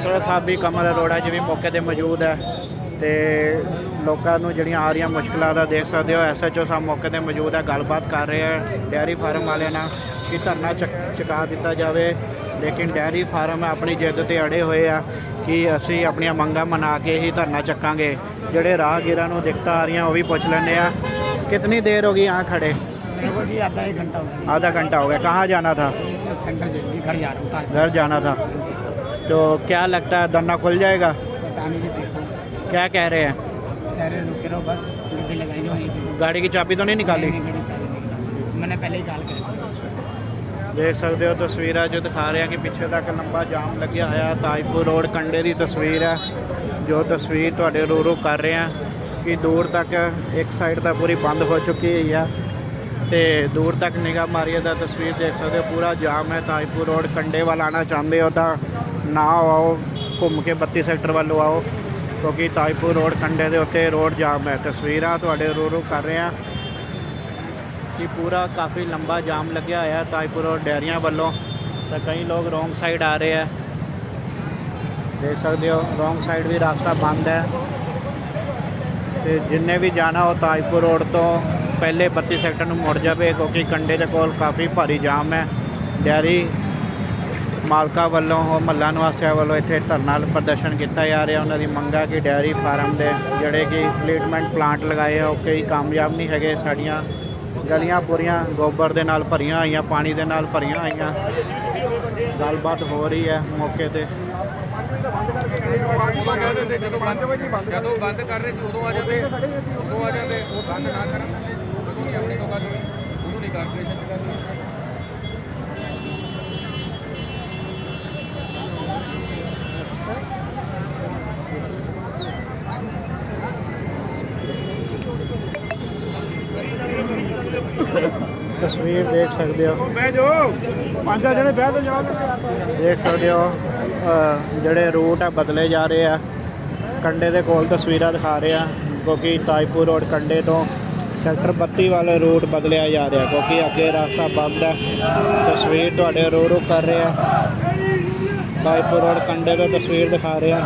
ਕੌਂਸਲਰ ਸਾਹਿਬ ਵੀ ਕਮਲ ਅਰੋੜਾ ਜੀ ਵੀ ਮੌਕੇ ਤੇ ਮੌਜੂਦ ਹੈ ਤੇ ਲੋਕਾਂ ਨੂੰ ਜਿਹੜੀਆਂ ਆ ਰਹੀਆਂ ਮੁਸ਼ਕਲਾਂ ਦਾ ਦੇਖ ਸਕਦੇ ਹੋ ਐਸਐਚਓ ਸਾਹਿਬ ਮੌਕੇ ਤੇ ਮੌਜੂਦ ਹੈ ਗੱਲਬਾਤ ਕਰ ਰਹੇ ਆ ਡੈਰੀ ਫਾਰਮ ਵਾਲਿਆਂ ਨਾਲ ਕਿ ਧਰਨਾ ਚੱਕ- ਚੁਕਾ ਦਿੱਤਾ ਜਾਵੇ ਲੇਕਿਨ ਡੈਰੀ ਫਾਰਮ ਆਪਣੀ ਜਿੱਦ ਤੇ ਅੜੇ ਹੋਏ ਆ ਕਿ ਅਸੀਂ ਆਪਣੀਆਂ ਮੰਗਾਂ ਮਨਾ ਕੇ ਹੀ ਧਰਨਾ ਚੱਕਾਂਗੇ ਜਿਹੜੇ ਰਾਹਗੀਰਾਂ ਨੂੰ ਦਿੱਕਤਾਂ ਆ ਰਹੀਆਂ ਉਹ ਵੀ ਪੁੱਛ ਲੈਂਦੇ ਆ ਕਿਤਨੀ ਦੇਰ ਹੋ ਗਈ यहाँ खड़े देखो जी आधा एक घंटा हो गया आधा घंटा हो गया कहाँ जाना था सेंटर जल्दी घर जा रहा हूँ कहाँ घर जाना था तो क्या लगता है धरना खुल जाएगा पता नहीं जी देखो क्या कह रहे हैं कह रहे रुके रहो बस डीपी लगाई जो वहीं पे। गाड़ी की चाबी तो नहीं निकाली नहीं, नहीं, चालू नहीं किया। मैंने पहले ही कॉल कर ਦੇਖ ਸਕਦੇ ਹੋ ਤਸਵੀਰਾਂ 'ਚ ਦਿਖਾ ਰਿਹਾ ਕਿ ਪਿੱਛੇ ਤੱਕ ਲੰਬਾ ਜਾਮ ਲੱਗਿਆ ਹੋਇਆ ਤਾਜਪੁਰ ਰੋਡ ਕੰਡੇ ਦੀ ਤਸਵੀਰ ਹੈ ਜੋ ਤਸਵੀਰ ਤੁਹਾਡੇ ਰੂਰੂ ਕਰ ਰਹੇ ਹਾਂ ਕਿ ਦੂਰ ਤੱਕ ਇੱਕ ਸਾਈਡ ਤਾਂ ਪੂਰੀ ਬੰਦ ਹੋ ਚੁੱਕੀ ਹੋਈ ਆ ਤੇ ਦੂਰ ਤੱਕ ਨਿਗਾਹ ਮਾਰੀਏ ਤਾਂ ਤਸਵੀਰ ਦੇਖ ਸਕਦੇ ਹੋ ਪੂਰਾ ਜਾਮ ਹੈ ਤਾਜਪੁਰ ਰੋਡ ਕੰਡੇ ਵੱਲ ਆਣਾ ਚਾਹੁੰਦੇ ਹੋ ਤਾਂ ਨਾ ਆਓ, ਘੁੰਮ ਕੇ 32 ਸੈਕਟਰ ਵੱਲੋਂ ਆਓ, ਕਿਉਂਕਿ ਤਾਜਪੁਰ ਰੋਡ ਕੰਡੇ ਦੇ ਉੱਤੇ ਰੋਡ ਜਾਮ ਹੈ। ਤਸਵੀਰਾਂ ਤੁਹਾਡੇ ਰੂਰੂ ਕਰ ਰਹੇ। ਹਾਂ ਕਿ ਪੂਰਾ ਕਾਫੀ ਲੰਬਾ ਜਾਮ ਲੱਗਿਆ ਹੋਇਆ ਤਾਜਪੁਰ ਔਰ ਡੈਰੀਆਂ ਵੱਲੋਂ। ਤਾਂ ਕਈ ਲੋਕ ਰੋਂਗ ਸਾਈਡ ਆ ਰਹੇ ਆ। ਦੇਖ ਸਕਦੇ ਹੋ, ਰੋਂਗ ਸਾਈਡ ਵੀ ਰਸਤਾ ਬੰਦ ਹੈ। ਤੇ ਜਿੰਨੇ ਵੀ ਜਾਣਾ ਉਹ ਤਾਜਪੁਰ ਰੋਡ ਤੋਂ ਪਹਿਲੇ 32 ਸੈਕਟਰ ਨੂੰ ਮੁੜ ਜਾਵੇ, ਕਿਉਂਕਿ ਕੰਡੇ ਦੇ ਕੋਲ ਕਾਫੀ ਭਾਰੀ ਜਾਮ ਹੈ। ਡੈਰੀ ਮਾਲਕਾਂ ਵੱਲੋਂ ਉਹ ਮਹੱਲਾ ਨਿਵਾਸੀਆਂ ਵੱਲੋਂ ਇੱਥੇ ਧਰਨਾ ਪ੍ਰਦਰਸ਼ਨ ਕੀਤਾ ਜਾ ਰਿਹਾ। ਉਹਨਾਂ ਦੀ ਮੰਗਾ ਕਿ ਡੈਰੀ ਫਾਰਮ ਦੇ ਜਿਹੜੇ ਕਿ ਟ੍ਰੀਟਮੈਂਟ ਪਲਾਂਟ ਲਗਾਏ ਆ, ਉਹ ਕਈ ਕਾਮਯਾਬ ਨਹੀਂ ਹੈਗੇ। ਸਾਡੀਆਂ ਗਲੀਆਂ ਪੂਰੀਆਂ ਗੋਬਰ ਦੇ ਨਾਲ ਭਰੀਆਂ ਹੋਈਆਂ, ਪਾਣੀ ਦੇ ਨਾਲ ਭਰੀਆਂ ਹੋਈਆਂ। ਗੱਲਬਾਤ ਹੋ ਰਹੀ ਹੈ ਮੌਕੇ ਤੇ। ਜਦੋਂ ਬੰਦ ਕਰ ਰਹੇ ਸੀ, ਉਦੋਂ ਆ ਜਾਂਦੇ, ਉਦੋਂ ਆ ਜਾਂਦੇ ਬੰਦ ਨਾ ਕਰਨ ਉਦੋਂ ਨਹੀਂ ਆਪਣੀ ਤੋਂ ਗੱਲ ਹੋਈ, ਉਦੋਂ ਨਹੀਂ ਕਾਰਪੋਰੇਸ਼ਨ ਦੇਖ ਸਕਦੇ ਹੋ। ਬਹਿ ਜਾਓ। ਪੰਜ ਜਣੇ ਬਹਿ ਤਾਂ ਜਾਓ ਦੇਖ ਸਕਦੇ ਹੋ ਜਿਹੜੇ ਰੂਟ ਆ ਬਦਲੇ ਜਾ ਰਹੇ ਆ। ਕੰਡੇ ਦੇ ਕੋਲ ਤਸਵੀਰਾਂ ਦਿਖਾ ਰਹੇ ਆ ਕਿਉਂਕਿ ਤਾਜਪੁਰ ਰੋਡ ਕੰਡੇ ਤੋਂ ਸੈਕਟਰ 32 ਵਾਲੇ ਰੂਟ ਬਦਲਿਆ ਜਾ ਰਿਹਾ ਕਿਉਂਕਿ ਅੱਗੇ ਰਸਤਾ ਬੰਦ ਹੈ ਤਸਵੀਰ ਤੁਹਾਡੇ ਰੂ ਰੂ ਕਰ ਰਹੇ ਆ। ਤਾਜਪੁਰ ਰੋਡ ਕੰਡੇ ਤੋਂ ਤਸਵੀਰ ਦਿਖਾ ਰਹੇ ਆ।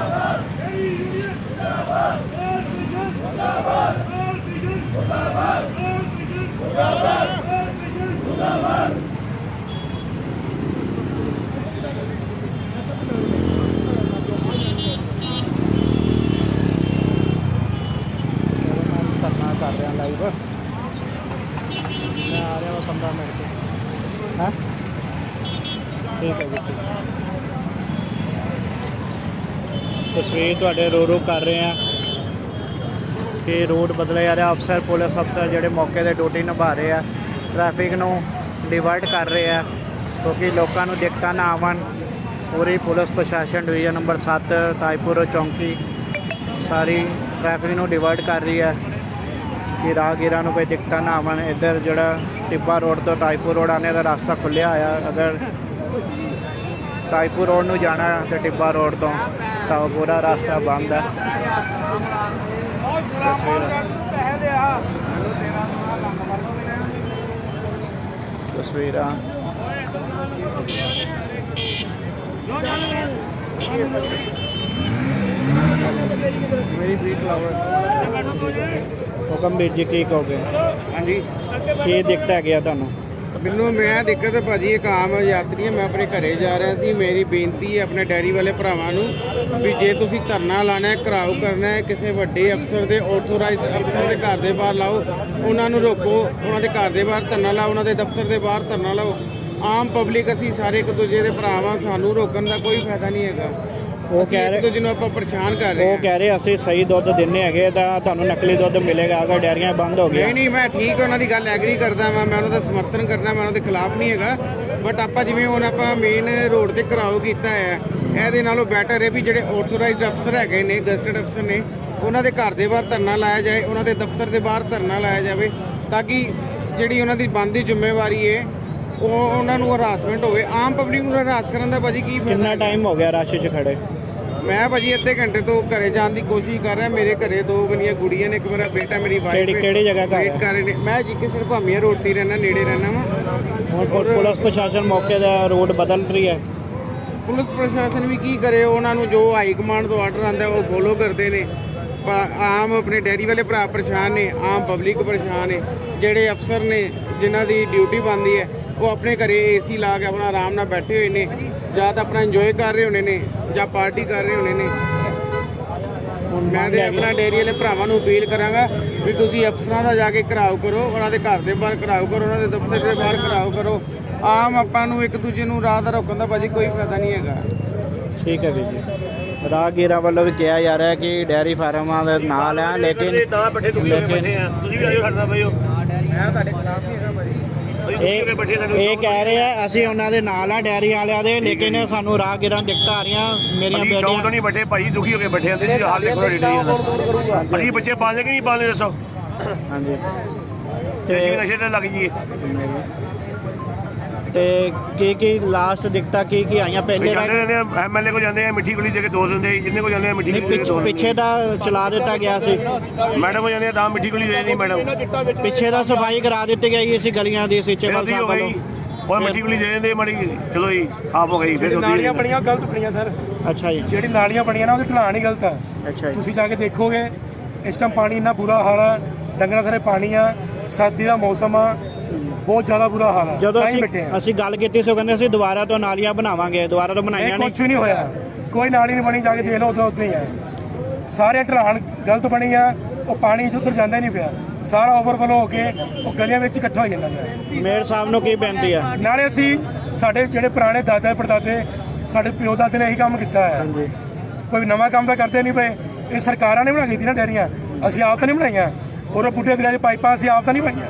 ਧਰਨਾ ਕਰ ਰਿਹਾ ਲਾਈਵ ਮੈਂ ਆ ਰਿਹਾ 15 ਮਿੰਟ ਤੇ ਹਾਂ ਠੀਕ ਹੈ ਜੀ ਤਸਵੀਰ ਤੁਹਾਡੇ ਰੋ ਰੋ ਕਰ ਰਹੇ ਆ ਕਿ ਰੋਡ ਬਦਲਿਆ ਜਾ ਰਿਹਾ ਅਫਸਰ ਪੁਲਿਸ ਅਫਸਰ ਜਿਹੜੇ ਮੌਕੇ ਤੇ ਡਿਊਟੀ ਨਿਭਾ ਰਹੇ ਆ। ਟ੍ਰੈਫਿਕ ਨੂੰ ਡਿਵਰਟ ਕਰ ਰਹੇ ਆ ਕਿਉਂਕਿ ਲੋਕਾਂ ਨੂੰ ਦਿੱਕਤਾਂ ਨਾ ਆਵਣ। ਪੂਰੀ ਪੁਲਿਸ ਪ੍ਰਸ਼ਾਸਨ ਡਿਵੀਜ਼ਨ ਨੰਬਰ 7 ਤਾਜਪੁਰ ਚੌਂਕੀ ਸਾਰੀ ਟ੍ਰੈਫਿਕ ਨੂੰ ਡਿਵਰਟ ਕਰ ਰਹੀ ਹੈ ਕਿ ਰਾਹਗੀਰਾਂ ਨੂੰ ਕੋਈ ਦਿੱਕਤਾਂ ਨਾ ਆਵਣ। ਇੱਧਰ ਜਿਹੜਾ ਟਿੱਬਾ ਰੋਡ ਤੋਂ ਤਾਜਪੁਰ ਰੋਡ ਆने ਦਾ ਰਸਤਾ ਖੁੱਲਿਆ ਹੋਇਆ। ਅਗਰ ਤਾਜਪੁਰ ਰੋਡ ਨੂੰ ਜਾਣਾ ਹੈ ਤੇ ਟਿੱਬਾ ਰੋਡ ਤੋਂ ਤਾਂ ਉਹ ਪੂਰਾ ਰਸਤਾ ਬੰਦ ਹੈ ਤਸਵੀਰਾਂ ਮੇਰੀ ਬੀਟ ਲਾਵਰ ਹੁਕਮ ਵੀਰ ਜੀ ਕੀ ਕਹੋਗੇ? ਹਾਂਜੀ। ਕੀ ਦਿੱਕਤ ਹੈਗੀ ਆ ਤੁਹਾਨੂੰ? ਮੈਨੂੰ ਮੈਂ ਦਿੱਕਤ ਹੈ ਭਾਜੀ, ਇੱਕ ਆਮ ਯਾਤਰੀ ਹਾਂ ਮੈਂ ਆਪਣੇ ਘਰੇ ਜਾ ਰਿਹਾ ਸੀ। ਮੇਰੀ ਬੇਨਤੀ ਹੈ ਆਪਣੇ ਡੈਰੀ ਵਾਲੇ ਭਰਾਵਾਂ ਨੂੰ ਵੀ ਜੇ ਤੁਸੀਂ ਧਰਨਾ ਲਾਣਾ ਹੈ, ਘਰਾਓ ਕਰਨਾ ਹੈ, ਕਿਸੇ ਵੱਡੇ ਅਫਸਰ ਦੇ ਆਥੋਰਾਈਜ਼ ਅਫਸਰ ਦੇ ਘਰ ਦੇ ਬਾਹਰ ਲਾਓ, ਉਹਨਾਂ ਨੂੰ ਰੋਕੋ, ਉਹਨਾਂ ਦੇ ਘਰ ਦੇ ਬਾਹਰ ਧਰਨਾ ਲਾਓ, ਉਹਨਾਂ ਦੇ ਦਫ਼ਤਰ ਦੇ ਬਾਹਰ ਧਰਨਾ ਲਾਓ। ਆਮ ਪਬਲਿਕ ਅਸੀਂ ਸਾਰੇ ਇੱਕ ਦੂਜੇ ਦੇ ਭਰਾਵਾਂ, ਸਾਨੂੰ ਰੋਕਣ ਦਾ ਕੋਈ ਫਾਇਦਾ ਨਹੀਂ ਹੈਗਾ। ਉਹ ਕਹਿ ਰਹੇ ਦੂਜੇ ਨੂੰ ਆਪਾਂ ਪਰੇਸ਼ਾਨ ਕਰ ਰਹੇ ਉਹ ਹਾਂ। ਕਹਿ ਰਹੇ ਅਸੀਂ ਸਹੀ ਦੁੱਧ ਦਿੰਨੇ ਹੈਗੇ ਤਾਂ ਤੁਹਾਨੂੰ ਨਕਲੀ ਦੁੱਧ ਮਿਲੇਗਾ ਅਗਰ ਡੈਰੀਆਂ ਬੰਦ ਹੋ ਗਈਆਂ। ਨਹੀਂ ਨਹੀਂ ਮੈਂ ਠੀਕ ਉਹਨਾਂ ਦੀ ਗੱਲ ਐਗਰੀ ਕਰਦਾ ਵਾਂ ਮੈਂ ਉਹਨਾਂ ਦਾ ਸਮਰਥਨ ਕਰਨਾ ਮੈਂ ਉਹਨਾਂ ਦੇ ਖਿਲਾਫ ਨਹੀਂ ਹੈਗਾ। ਬਟ ਆਪਾਂ ਜਿਵੇਂ ਹੁਣ ਆਪਾਂ ਮੇਨ ਰੋਡ ਤੇ ਘਰਾਓ ਕੀਤਾ ਹੈ ਇਹਦੇ ਨਾਲੋਂ ਬੈਟਰ ਹੈ ਵੀ ਜਿਹੜੇ ਆਥੋਰਾਈਜ਼ਡ ਅਫਸਰ ਹੈਗੇ ਨੇ ਗਸਟਡ ਅਫਸਰ ਨੇ ਉਹਨਾਂ ਦੇ ਘਰ ਦੇ ਬਾਹਰ ਧਰਨਾ ਲਾਇਆ ਜਾਏ ਉਹਨਾਂ ਦੇ ਦਫ਼ਤਰ ਦੇ ਬਾਹਰ ਧਰਨਾ ਲਾਇਆ ਜਾਵੇ ਤਾਂ ਕਿ ਜਿਹੜੀ ਉਹਨਾਂ ਦੀ ਬੰਦ ਦੀ ਜ਼ਿੰਮੇਵਾਰੀ ਹੈ ਉਹ ਉਹਨਾਂ ਨੂੰ ਹਰਾਸਮੈਂਟ ਹੋਵੇ। ਆਮ ਪਬਲਿਕ ਨੂੰ ਹਰਾਸ ਕਰਨ ਦਾ ਭਾਜੀ ਕੀ ਫਾਇਦਾ? ਕਿੰਨਾ ਟਾਈਮ ਹੋ ਗਿਆ ਰਸ਼ 'ਚ ਖੜੇ? ਮੈਂ ਭਾਜੀ ਅੱਧੇ ਘੰਟੇ ਤੋਂ ਘਰੇ ਜਾਣ ਦੀ ਕੋਸ਼ਿਸ਼ ਕਰ ਰਿਹਾ। ਮੇਰੇ ਘਰੇ ਦੋ ਮੇਰੀਆਂ ਗੁੜੀਆਂ ਨੇ ਇੱਕ ਮੇਰਾ ਬੇਟਾ ਮੇਰੀ ਵਾਈਫ ਕਿਹੜੀ- ਕਿਹੜੀ ਜਗ੍ਹਾ ਘਰ? ਕਰ ਰਹੇ ਨੇ। ਮੈਂ ਜੀ ਕਿਸੇ ਭਾਮੀਆਂ ਰੋਡ ਤੇ ਰਹਿਣਾ ਨੇੜੇ ਰਹਿਣਾ ਵਾ। ਪੁ- ਪੁਲਿਸ ਪ੍ਰਸ਼ਾਸਨ ਮੌਕੇ ਦਾ ਰੂਟ ਬਦਲ ਰਹੀ ਹੈ। ਪੁਲਿਸ ਪ੍ਰਸ਼ਾਸਨ ਵੀ ਕੀ ਕਰੇ ਉਹਨਾਂ ਨੂੰ ਜੋ ਹਾਈ ਕਮਾਂਡ ਤੋਂ ਆਰਡਰ ਆਉਂਦਾ ਉਹ ਫੋਲੋ ਕਰਦੇ ਨੇ। ਪਰ ਆਮ ਆਪਣੇ ਡੈਰੀ ਵਾਲੇ ਭਰਾ ਪਰੇਸ਼ਾਨ ਨੇ ਆਮ ਪਬਲਿਕ ਪਰੇਸ਼ਾਨ ਨੇ। ਜਿਹੜੇ ਅਫਸਰ ਨੇ ਜਿਨ੍ਹਾਂ ਦੀ ਡਿਊਟੀ ਬਣਦੀ ਹੈ ਉਹ ਆਪਣੇ ਘਰੇ ਏਸੀ ਲਾ ਕੇ ਆਪਣਾ ਆਰਾਮ ਨਾਲ ਬੈਠੇ ਹੋਏ ਨੇ ਜਾਂ ਤਾਂ ਆਪਣਾ ਇੰਜੋਏ ਕਰ ਰਹੇ ਹੋਣੇ ਨੇ ਜਾਂ ਪਾਰਟੀ ਕਰ ਰਹੇ ਹੋਣੇ ਨੇ। ਮੈਂ ਤੇ ਆਪਣਾ ਡੇਰੀ ਵਾਲੇ ਭਰਾਵਾਂ ਨੂੰ ਅਪੀਲ ਕਰਾਂਗਾ ਵੀ ਤੁਸੀਂ ਅਫਸਰਾਂ ਦਾ ਜਾ ਕੇ ਘਰਾਓ ਕਰੋ ਉਹਨਾਂ ਦੇ ਘਰ ਦੇ ਬਾਹਰ ਘਰਾਓ ਕਰੋ ਉਹਨਾਂ ਦੇ ਦਫ਼ਤਰ ਦੇ ਬਾਹਰ ਘਰਾਓ ਕਰੋ। ਆਮ ਆਪਾਂ ਨੂੰ ਇੱਕ ਦੂਜੇ ਨੂੰ ਰਾਹ ਦਾ ਰੋਕਣ ਦਾ ਭਾਜੀ ਕੋਈ ਫਾਇਦਾ ਨਹੀਂ ਹੈਗਾ। ਠੀਕ ਹੈ ਵੀਰ ਜੀ। ਰਾਹਗੀਰਾਂ ਵੱਲੋਂ ਵੀ ਕਿਹਾ ਜਾ ਰਿਹਾ ਕਿ ਡੈਰੀ ਫਾਰਮਾਂ ਦੇ ਨਾਲ ਆ ਲੇਕਿਨ ਤਾਂ ਬੈਠੇ ਤੁਸੀਂ ਵੀ ਬੈਠੇ ਆ। ਤੁਸੀਂ ਵੀ ਆਇਓ ਸਾਡਾ ਬਈਓ ਮੈਂ ਤੁਹਾਡੇ ਖਿਲਾਫ ਨਹੀਂ ਹੈਗਾ ਭਾਜੀ। ਇਹ ਕਹਿ ਰਹੇ ਆ ਅਸੀਂ ਉਹਨਾਂ ਦੇ ਨਾਲ ਆ ਡੈਰੀ ਵਾਲਿਆਂ ਦੇ ਲੇਕਿਨ ਸਾਨੂੰ ਰਾਹਗੀਰਾਂ ਦਿੱਕਤ ਆ ਰਹੀਆਂ ਮੇਰੀਆਂ ਅਸੀਂ ਸ਼ੌਂਕ ਤੋਂ ਬੇਟੀਆਂ ਨਹੀਂ ਬੈਠੇ ਭਾਈ ਦੁਖੀ ਹੋ ਕੇ ਬੈਠੇ ਆਂਦੇ ਜੀ ਹਾਲ ਦੇਖੋ ਰੇਟ ਜੀ ਅਸੀਂ ਬੱਚੇ ਪਾਲਣੇ ਕਿ ਨਹੀਂ ਪਾਲਣੇ ਦੱਸੋ? ਹਾਂਜੀ। ਤੇ ਅਸੀਂ ਨਸ਼ੇ ਤੇ ਲੱਗ ਜੀਏ ਤੇ ਕੀ ਕੀ ਲਾਸਟ ਦਿੱਕਤਾਂ ਕੀ ਕੀ ਆਈਆਂ ਪਹਿਲੇ ਦਾ ਜਾਂਦੇ ਨੇ ਐਮਐਲਏ ਕੋ ਜਾਂਦੇ ਆ ਮਿੱਠੀ ਗੋਲੀ ਦੇ ਕੇ ਦੋ ਦਿੰਦੇ ਜਿੰਨੇ ਕੋ ਜਾਂਦੇ ਆ ਮਿੱਠੀ ਨਹੀਂ ਗੋਲੀ ਦੇ ਕੇ ਦੋ। ਪਿੱਛੇ ਪਿੱਛੇ ਦਾ ਚਲਾ ਦਿੱਤਾ ਗਿਆ ਸੀ। ਮੈਡਮ ਕੋ ਜਾਂਦੇ ਆ ਤਾਂ ਮਿੱਠੀ ਗੋਲੀ ਦੇ ਨਹੀਂ ਮੈਡਮ। ਪਿੱਛੇ ਦਾ ਸਫ਼ਾਈ ਕਰਾ ਦਿੱਤੀ ਗਈ ਸੀ ਗਲੀਆਂ ਦੀ ਫਿਰ ਸੀਚੇਵਾਲ ਉਹਦੀ ਸਾਹਿਬ ਵੱਲੋਂ। ਉਹ ਮਿੱਠੀ ਗੋਲੀ ਦੇ ਦਿੰਦੇ ਮਾੜੀ ਚਲੋ ਜੀ ਆਪ ਹੋ ਗਈ ਫਿਰ ਉਹਦੀ ਨਾਲੀਆਂ ਬਣੀਆਂ ਗਲਤ ਬਣੀਆਂ ਸਰ। ਅੱਛਾ ਜੀ। ਜਿਹੜੀ ਨਾਲੀਆਂ ਬਣੀਆਂ ਨਾ ਉਹਦੇ ਢਲਾਣ ਹੀ ਗਲਤ ਆ। ਅੱਛਾ ਜੀ। ਤੁਸੀਂ ਜਾ ਕੇ ਦੇਖੋਗੇ ਇਸ ਟਾਈਮ ਪਾਣੀ ਇੰਨਾ ਬੁਰਾ ਹਾਲ ਆ ਡੰਗਰਾਂ ਸਾਰੇ ਪਾਣੀ ਆ ਸਰਦੀ ਦਾ ਮੌਸਮ ਆ ਬਹੁਤ ਜ਼ਿਆਦਾ ਬੁਰਾ ਹਾਲ ਆ ਜਦੋਂ ਹੀ ਅਸੀਂ ਅਸੀਂ ਗੱਲ ਕੀਤੀ ਸੀ ਉਹ ਕਹਿੰਦੇ ਅਸੀਂ ਦੁਬਾਰਾ ਤੋਂ ਨਾਲੀਆਂ ਬਣਾਵਾਂਗੇ ਦੁਬਾਰਾ ਤੋਂ ਬਣਾਈਆਂ ਨਹੀਂ ਕੁਝ ਨਹੀਂ। ਹੋਇਆ। ਕੋਈ ਨਾਲੀ ਨਹੀਂ ਬਣੀ ਜਾ ਕੇ ਦੇਖ ਲਓ ਉਦੋਂ ਉਦੋਂ ਹੀ ਸਾਰੇ ਢਲਾਣ ਗਲਤ ਬਣੀ ਆ ਉਹ ਪਾਣੀ ਜਿੱਧਰ ਜਾਂਦਾ ਹੀ ਨਹੀਂ ਪਿਆ। ਸਾਰਾ ਓਵਰਫਲੋ ਹੋ ਕੇ ਉਹ ਗਲੀਆਂ ਵਿੱਚ ਇਕੱਠਾ ਹੋ ਜਾਂਦਾ ਪਿਆ। ਮੇਅਰ ਸਾਹਿਬ ਨੂੰ ਕੀ ਬੇਨਤੀ ਆ? ਨਾਲੇ ਅਸੀਂ ਸਾਡੇ ਜਿਹੜੇ ਪੁਰਾਣੇ ਦਾਦਾ ਪੜਦਾਦੇ ਸਾਡੇ ਪਿਓ ਦਾਦੇ ਨੇ ਇਹੀ ਕੰਮ ਕੀਤਾ ਹੈ। ਕੋਈ ਨਵਾਂ ਕੰਮ ਤਾਂ ਕਰਦੇ ਨਹੀਂ ਪਏ। ਇਹ ਸਰਕਾਰਾਂ ਨੇ ਬਣਾ ਦਿੱਤੀ ਨਾ ਡੈਰੀਆਂ। ਅਸੀਂ ਆਪ ਤਾਂ ਨਹੀਂ ਬਣਾਈਆਂ। ਔਰ ਉਹ ਬੁੱਢੇ ਦਰਿਆ ਦੇ ਪਾਈਪਾਂ ਅਸੀਂ ਆਪ ਤਾਂ ਨਹੀਂ ਪਾਈਆਂ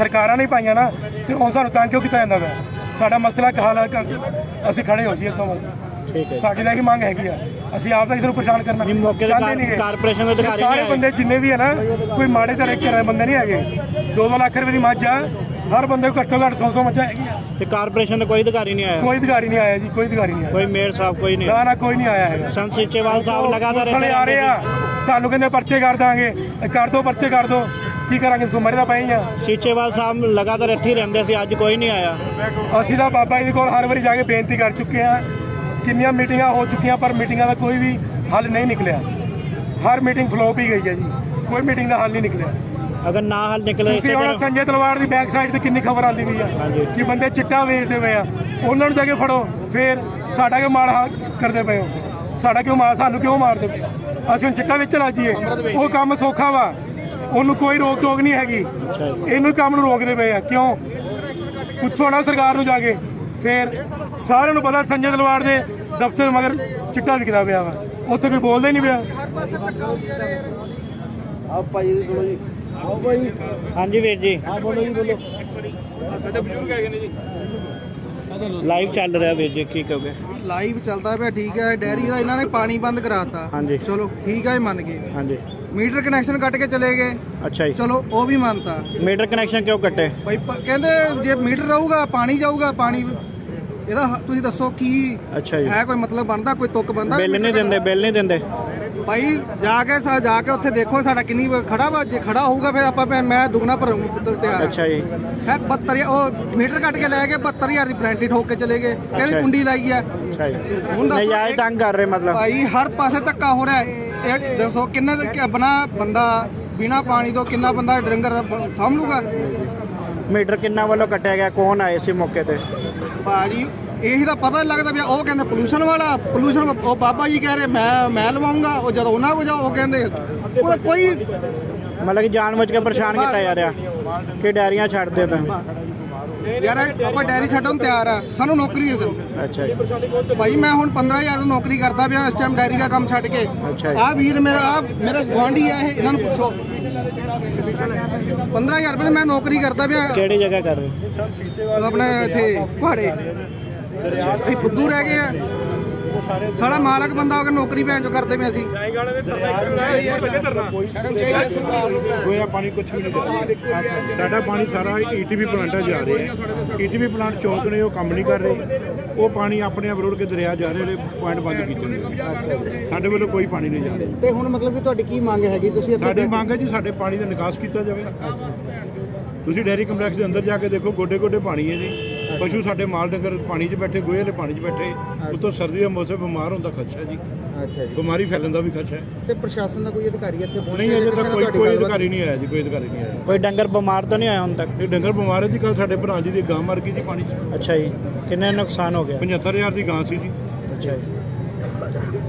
ਸਰਕਾਰਾਂ ਨੇ ਪਾਈਆਂ ਨਾ ਤੇ ਹੁਣ ਸਾਨੂੰ ਤਾਂ ਕਿਉਂ ਕੀਤਾ ਜਾਂਦਾ ਵਾ? ਸਾਡਾ ਮਸਲਾ ਕਹਾਲ ਕਰ- ਅਸੀਂ ਖੜੇ ਹੋ ਜੀ ਇੱਥੋਂ ਬਸ। ਠੀਕ ਹੈ ਸਾਡੀ ਇਹੀ ਮੰਗ ਹੈਗੀ ਆ। ਅਸੀਂ ਆਪ ਤਾਂ ਨੂੰ ਪਰੇਸ਼ਾਨ ਕਰਨਾ। ਨਹੀਂ, ਮੌਕੇ ਤੇ ਕਾਰ-। ਕਾਰਪੋਰੇਸ਼ਨ ਦੇ ਅਧਿਕਾਰੀ ਸਾਰੇ। ਬੰਦੇ ਜਿੰਨੇ ਵੀ ਹੈ ਨਾ ਕੋਈ ਮਾੜੇ ਧਰੇ ਘਰਾਂ ਬੰਦੇ ਨਹੀਂ ਹੈਗੇ। 2-2 ਲੱਖ ਰੁਪਏ ਦੀ ਮੱਝ ਆ। ਹਰ ਬੰਦੇ ਕੋਲ ਘੱਟੋ ਘੱਟ 100-100 ਮੱਝਾਂ ਹੈਗੀਆਂ। ਤੇ ਕਾਰਪੋਰੇਸ਼ਨ ਦਾ ਕੋਈ ਅਧਿਕਾਰੀ ਨਹੀਂ ਆਇਆ? ਕੋਈ ਅਧਿਕਾਰੀ ਨਹੀਂ ਆਇਆ ਜੀ ਕੋਈ ਅਧਿਕਾਰੀ ਨਹੀਂ ਆਇਆ। ਕੋਈ ਮੇਅਰ ਸਾਹਿਬ ਕੋਈ ਨਹੀਂ ਨਾ ਨਾ ਕੋਈ ਨਹੀਂ ਆਇਆ ਹੈਗਾ। ਸੰਤ ਸੀਚੇਵਾਲ ਸਾਹਿਬ ਲਗਾਤਾਰ ਆ ਰਹੇ ਆ। ਸਾਨੂੰ ਕਹਿੰਦੇ ਪਰਚੇ ਕਰ ਦਾਂਗੇ। ਕਰ ਦੋ ਪਰਚੇ ਕਰ ਦੋ। ਕੀ ਕਰਾਂਗੇ? ਸੁਮਰੇ ਦਾ ਪਏ ਆ। ਸੀਚੇਵਾਲ ਸਾਹਿਬ ਲਗਾਤਾਰ ਇੱਥੇ ਹੀ ਰਹਿੰਦੇ ਸੀ ਅੱਜ ਕੋਈ ਨਹੀਂ ਆਇਆ। ਅਸੀਂ ਤਾਂ ਬਾਬਾ ਜੀ ਦੇ ਕੋਲ ਹਰ ਵਾਰੀ ਜਾ ਕੇ ਬੇਨਤੀ ਕਰ ਚੁੱਕੇ ਆ ਕਿੰਨੀਆਂ ਮੀਟਿੰਗਾਂ ਹੋ ਚੁੱਕੀਆਂ ਪਰ ਮੀਟਿੰਗਾਂ ਦਾ ਕੋਈ ਵੀ ਹੱਲ ਨਹੀਂ ਨਿਕਲਿਆ। ਹਰ ਮੀਟਿੰਗ ਫਲੋਪ ਹੀ ਗਈ ਹੈ ਜੀ। ਕੋਈ ਮੀਟਿੰਗ ਦਾ ਹੱਲ ਨਹੀਂ ਨਿਕਲਿਆ। ਅਗਰ ਨਾ ਹੱਲ ਨਿਕਲੇ ਇਸੇ ਤੁਸੀਂ ਹੁਣ ਤਰ੍ਹਾਂ ਸੰਜੇ ਤਲਵਾਰ ਦੀ ਬੈਕ ਸਾਈਡ ਤੇ ਕਿੰਨੀ ਖਬਰ ਆਉਂਦੀ ਪਈ ਆ। ਕਿ ਬੰਦੇ ਚਿੱਟਾ ਵੇਚਦੇ ਪਏ ਆ। ਉਹਨਾਂ ਨੂੰ ਜਾ ਕੇ ਫੜੋ। ਫੇਰ ਸਾਡਾ ਕਿਉਂ ਮਾਰ ਹਾਲ ਕਰਦੇ ਪਏ ਹੋ? ਸਾਡਾ ਕਿਉਂ ਮਾਰ ਸਾਨੂੰ ਕਿਉਂ ਮਾਰਦੇ ਪਏ? ਅਸੀਂ ਹੁਣ ਚਿੱਟਾ ਵੇਚਣ ਲੱਗ ਜੀਏ ਉਹ ਕੰਮ ਸੌਖਾ ਵਾ। ਉਹਨੂੰ ਕੋਈ ਰੋਕ ਟੋਕ ਨਹੀਂ ਹੈਗੀ। ਇਹਨੂੰ ਕੰਮ ਨੂੰ ਰੋਕਦੇ ਪਏ ਆ। ਕਿਉਂ? ਪੁੱਛੋ ਨਾ ਸਰਕਾਰ ਨੂੰ ਜਾ ਕੇ। ਫੇਰ ਸਾਰਿਆਂ ਨੂੰ ਪਤਾ ਸੰਜੇ ਤਲਵਾਰ ਦੇ ਦਫ਼ਤਰ ਮਗਰ ਚਿੱਟਾ ਵਿਕਦਾ ਪਿਆ ਵਾ। ਉੱਥੇ ਕੋਈ ਬੋਲਦਾ ਹੀ ਨਹੀਂ ਪਿਆ। ਹਾਂਜੀ ਵੀਰ ਜੀ। ਸਾਡੇ ਬਜ਼ੁਰਗ ਹੈਗੇ ਨੇ ਜੀ। ਲਾਈਵ ਚੱਲ ਰਿਹਾ ਵੀਰ ਜੀ ਕੀ ਕਹੋਗੇ? ਲਾਈਵ ਚੱਲਦਾ ਪਿਆ ਠੀਕ ਹੈ। ਡੈਰੀ ਦਾ ਇਹਨਾਂ ਨੇ ਪਾਣੀ ਬੰਦ ਕਰਾਤਾ। ਚਲੋ ਠੀਕ ਹੈ ਇਹ ਮੰਨ ਗਏ। ਹਾਂਜੀ। ਮੀਟਰ ਕਨੈਕਸ਼ਨ ਕੱਟ ਕੇ ਚਲੇ ਗਏ। ਅੱਛਾ ਜੀ। ਚਲੋ ਉਹ ਵੀ ਮੰਨਤਾ। ਮੀਟਰ ਕਨੈਕਸ਼ਨ ਕਿਉਂ ਕੱਟੇ? ਬਈ ਪ- ਕਹਿੰਦੇ ਜੇ ਮੀਟਰ ਰਹੂਗਾ ਪਾਣੀ ਜਾਊਗਾ ਪਾਣੀ ਇਹਦਾ ਹ- ਤੁਸੀਂ ਦੱਸੋ ਕੀ ਅੱਛਾ ਜੀ। ਹੈ ਕੋਈ ਮਤਲਬ ਬਣਦਾ ਕੋਈ ਤੁੱਕ ਬਣਦਾ? ਬਿੱਲ ਨਹੀਂ ਦਿੰਦੇ ਬਿੱਲ ਨਹੀਂ ਦਿੰਦੇ। ਭਾਈ ਜਾ ਕੇ ਸਾ ਜਾ ਕੇ ਉੱਥੇ ਦੇਖੋ ਸਾਡਾ ਕਿੰਨੀ ਖੜਾ ਵਾ। ਜੇ ਖੜਾ ਹੋਊਗਾ ਫਿਰ ਆਪਾਂ ਮੈਂ- ਮੈਂ ਦੁਗਣਾ ਭਰੂ ਤਿਆਰ। ਅੱਛਾ ਜੀ। ਹੈ 72 ਉਹ ਮੀਟਰ ਕੱਟ ਕੇ ਲੈ ਗਏ 72000 ਦੀ ਪਲੈਂਟੀ ਠੋਕ ਕੇ ਚਲੇ ਗਏ। ਅੱਛਾ ਕਹਿੰਦੇ ਜੀ। ਕੁੰਡੀ ਲਾਈ ਹੈ ਅੱਛਾ ਜੀ। ਹੁਣ ਦੱਸੋ ਨਜਾਇਜ਼ ਇਹ- ਤੰਗ ਕਰ ਰਹੇ ਮਤਲਬ। ਭਾਈ ਹਰ ਪਾਸੇ ਧੱਕਾ ਹੋ ਰਿਹਾ ਹੈ। ਇਹ ਦੱਸੋ ਕਿੰਨਾ ਦੇ ਬਣਾ ਬੰਦਾ ਬਿਨਾ ਪਾਣੀ ਤੋਂ ਕਿੰਨਾ ਬੰਦਾ ਡਰੰਗਰ ਸਾਂਭ ਲੂਗਾ ਮੀਟਰ ਕਿੰਨਾ ਵੱਲੋਂ ਕੱਟਿਆ ਗਿਆ? ਕੌਣ ਆਏ ਸੀ ਮੌਕੇ ਤੇ? ਭਾਜੀ ਇਹੀ ਤਾਂ ਪਤਾ ਲੱਗਦਾ ਵੀ ਉਹ ਕਹਿੰਦੇ ਪੋਲੂਸ਼ਨ ਵਾਲਾ ਪੋਲੂਸ਼ਨ ਉਹ ਬਾਬਾ ਜੀ ਕਹਿ ਰਹੇ ਮੈਂ ਮੈਂ ਲਵਾਉਂਗਾ। ਉਹ ਜਦੋਂ ਉਹਨਾਂ ਕੋ ਜਾਓ ਉਹ ਕਹਿੰਦੇ ਕੋਈ ਮਤਲਬ ਕਿ ਜਾਣਬੁੱਝ ਕੇ ਪਰੇਸ਼ਾਨ ਕੀਤਾ ਜਾ ਰਿਹਾ ਕਿ ਡੈਰੀਆਂ ਛੱਡ ਦਿਓ ਤਾਂ। ਯਾਰ ਆਪਾਂ ਡੈਰੀ ਛੱਡਣ ਤਿਆਰ ਆ। ਸਾਨੂੰ ਨੌਕਰੀ ਦੇ ਦਿਓ। ਅੱਛਾ ਜੀ। ਭਾਈ ਮੈਂ ਹੁਣ 15000 ਦੀ ਨੌਕਰੀ ਕਰਦਾ ਪਿਆ ਇਸ ਟਾਈਮ ਡੈਰੀ ਦਾ ਕੰਮ ਛੱਡ ਕੇ। ਅੱਛਾ ਜੀ। ਆਹ ਵੀਰ ਮੇਰਾ ਆਹ ਮੇਰਾ ਗੁਆਂਢੀ ਆ ਇਹ ਇਹਨਾਂ ਨੂੰ ਪੁੱਛੋ। 15000 ਰੁਪਏ ਮੈਂ ਨੌਕਰੀ ਕਰਦਾ ਪਿਆ। ਕਿਹੜੀ ਜਗ੍ਹਾ ਕਰ ਰਹੇ ਆਪਣੇ ਇੱਥੇ ਪਹਾੜੇ ਇਹ ਫੁੱਦੂ ਰਹਿ ਗਏ ਆ। ਸਾਡਾ ਮਾਲਕ ਬੰਦਾ ਹੋ ਕੇ ਨੌਕਰੀ ਭੈਣ ਚੋ ਕਰਦੇ ਪਏ ਅਸੀਂ। ਹੋਇਆ ਪਾਣੀ ਕੁਝ ਵੀ ਨਹੀਂ ਸਾਡਾ ਪਾਣੀ ਸਾਰਾ ਈਟੀਵੀ ਪਲਾਂਟਾਂ ਜਾ ਰਿਹਾ ਹੈ। ਈਟੀਵੀ ਪਲਾਂਟ ਚੌਂਕ ਨੇ ਉਹ ਕੰਮ ਨਹੀਂ ਕਰ ਰਹੇ। ਉਹ ਪਾਣੀ ਆਪਣੇ ਆਪ ਰੋੜ ਕੇ ਦਰਿਆ ਜਾ ਰਹੇ ਜਿਹੜੇ ਪੁਆਇੰਟ ਬੰਦ ਕੀਤੇ ਨੇ। ਸਾਡੇ ਵੱਲੋਂ ਕੋਈ ਪਾਣੀ ਨਹੀਂ ਜਾ ਰਿਹਾ। ਤੇ ਹੁਣ ਮਤਲਬ ਕਿ ਤੁਹਾਡੀ ਕੀ ਮੰਗ ਹੈਗੀ? ਤੁਸੀਂ ਸਾਡੀ ਮੰਗ ਹੈ ਜੀ ਸਾਡੇ ਪਾਣੀ ਦਾ ਨਿਕਾਸ ਕੀਤਾ ਜਾਵੇ। ਤੁਸੀਂ ਡੈਰੀ ਕੰਪਲੈਕਸ ਦੇ ਅੰਦਰ ਜਾ ਕੇ ਦੇਖੋ ਗੋਡੇ ਗੋਡੇ ਪਾਣੀ ਹੈ ਜੀ। ਪਸ਼ੂ ਸਾਡੇ ਮਾਲ ਡੰਗਰ ਪਾਣੀ 'ਚ ਬੈਠੇ ਗੋਹੇ ਵਾਲੇ ਪਾਣੀ 'ਚ ਬੈਠੇ ਉੱਤੋਂ ਸਰਦੀ ਦਾ ਮੌਸਮ ਬਿਮਾਰ ਹੋਣ ਦਾ ਖਦਸ਼ਾ ਜੀ। ਅੱਛਾ ਜੀ। ਬਿਮਾਰੀ ਫੈਲਣ ਦਾ ਵੀ ਖਤਰਾ ਹੈ। ਤੇ ਪ੍ਰਸ਼ਾਸਨ ਦਾ ਕੋਈ ਅਧਿਕਾਰੀ ਇੱਥੇ ਪਹੁੰਚਿਆ ਨਹੀਂ ਅਜੇ ਤੱਕ ਕੋਈ? ਅਧਿਕਾਰੀ ਨਹੀਂ ਆਇਆ ਜੀ ਕੋਈ ਅਧਿਕਾਰੀ ਨਹੀਂ ਆਇਆ। ਕੋਈ ਡੰਗਰ ਬਿਮਾਰ ਤਾਂ ਨਹੀਂ ਹੋਇਆ ਹੁਣ ਤੱਕ? ਇਹ ਡੰਗਰ ਬਿਮਾਰ ਹੈ ਜੀ ਕੱਲ ਸਾਡੇ ਭਰਾ ਜੀ ਦੀ ਗਾਂ ਮਰ ਗਈ ਜੀ ਪਾਣੀ 'ਚ। ਅੱਛਾ ਜੀ। ਕਿੰਨੇ ਨੁਕਸਾਨ ਹੋ ਗਿਆ? 75000 ਦੀ ਗਾਂ ਸੀ ਜੀ। ਅੱਛਾ ਜੀ।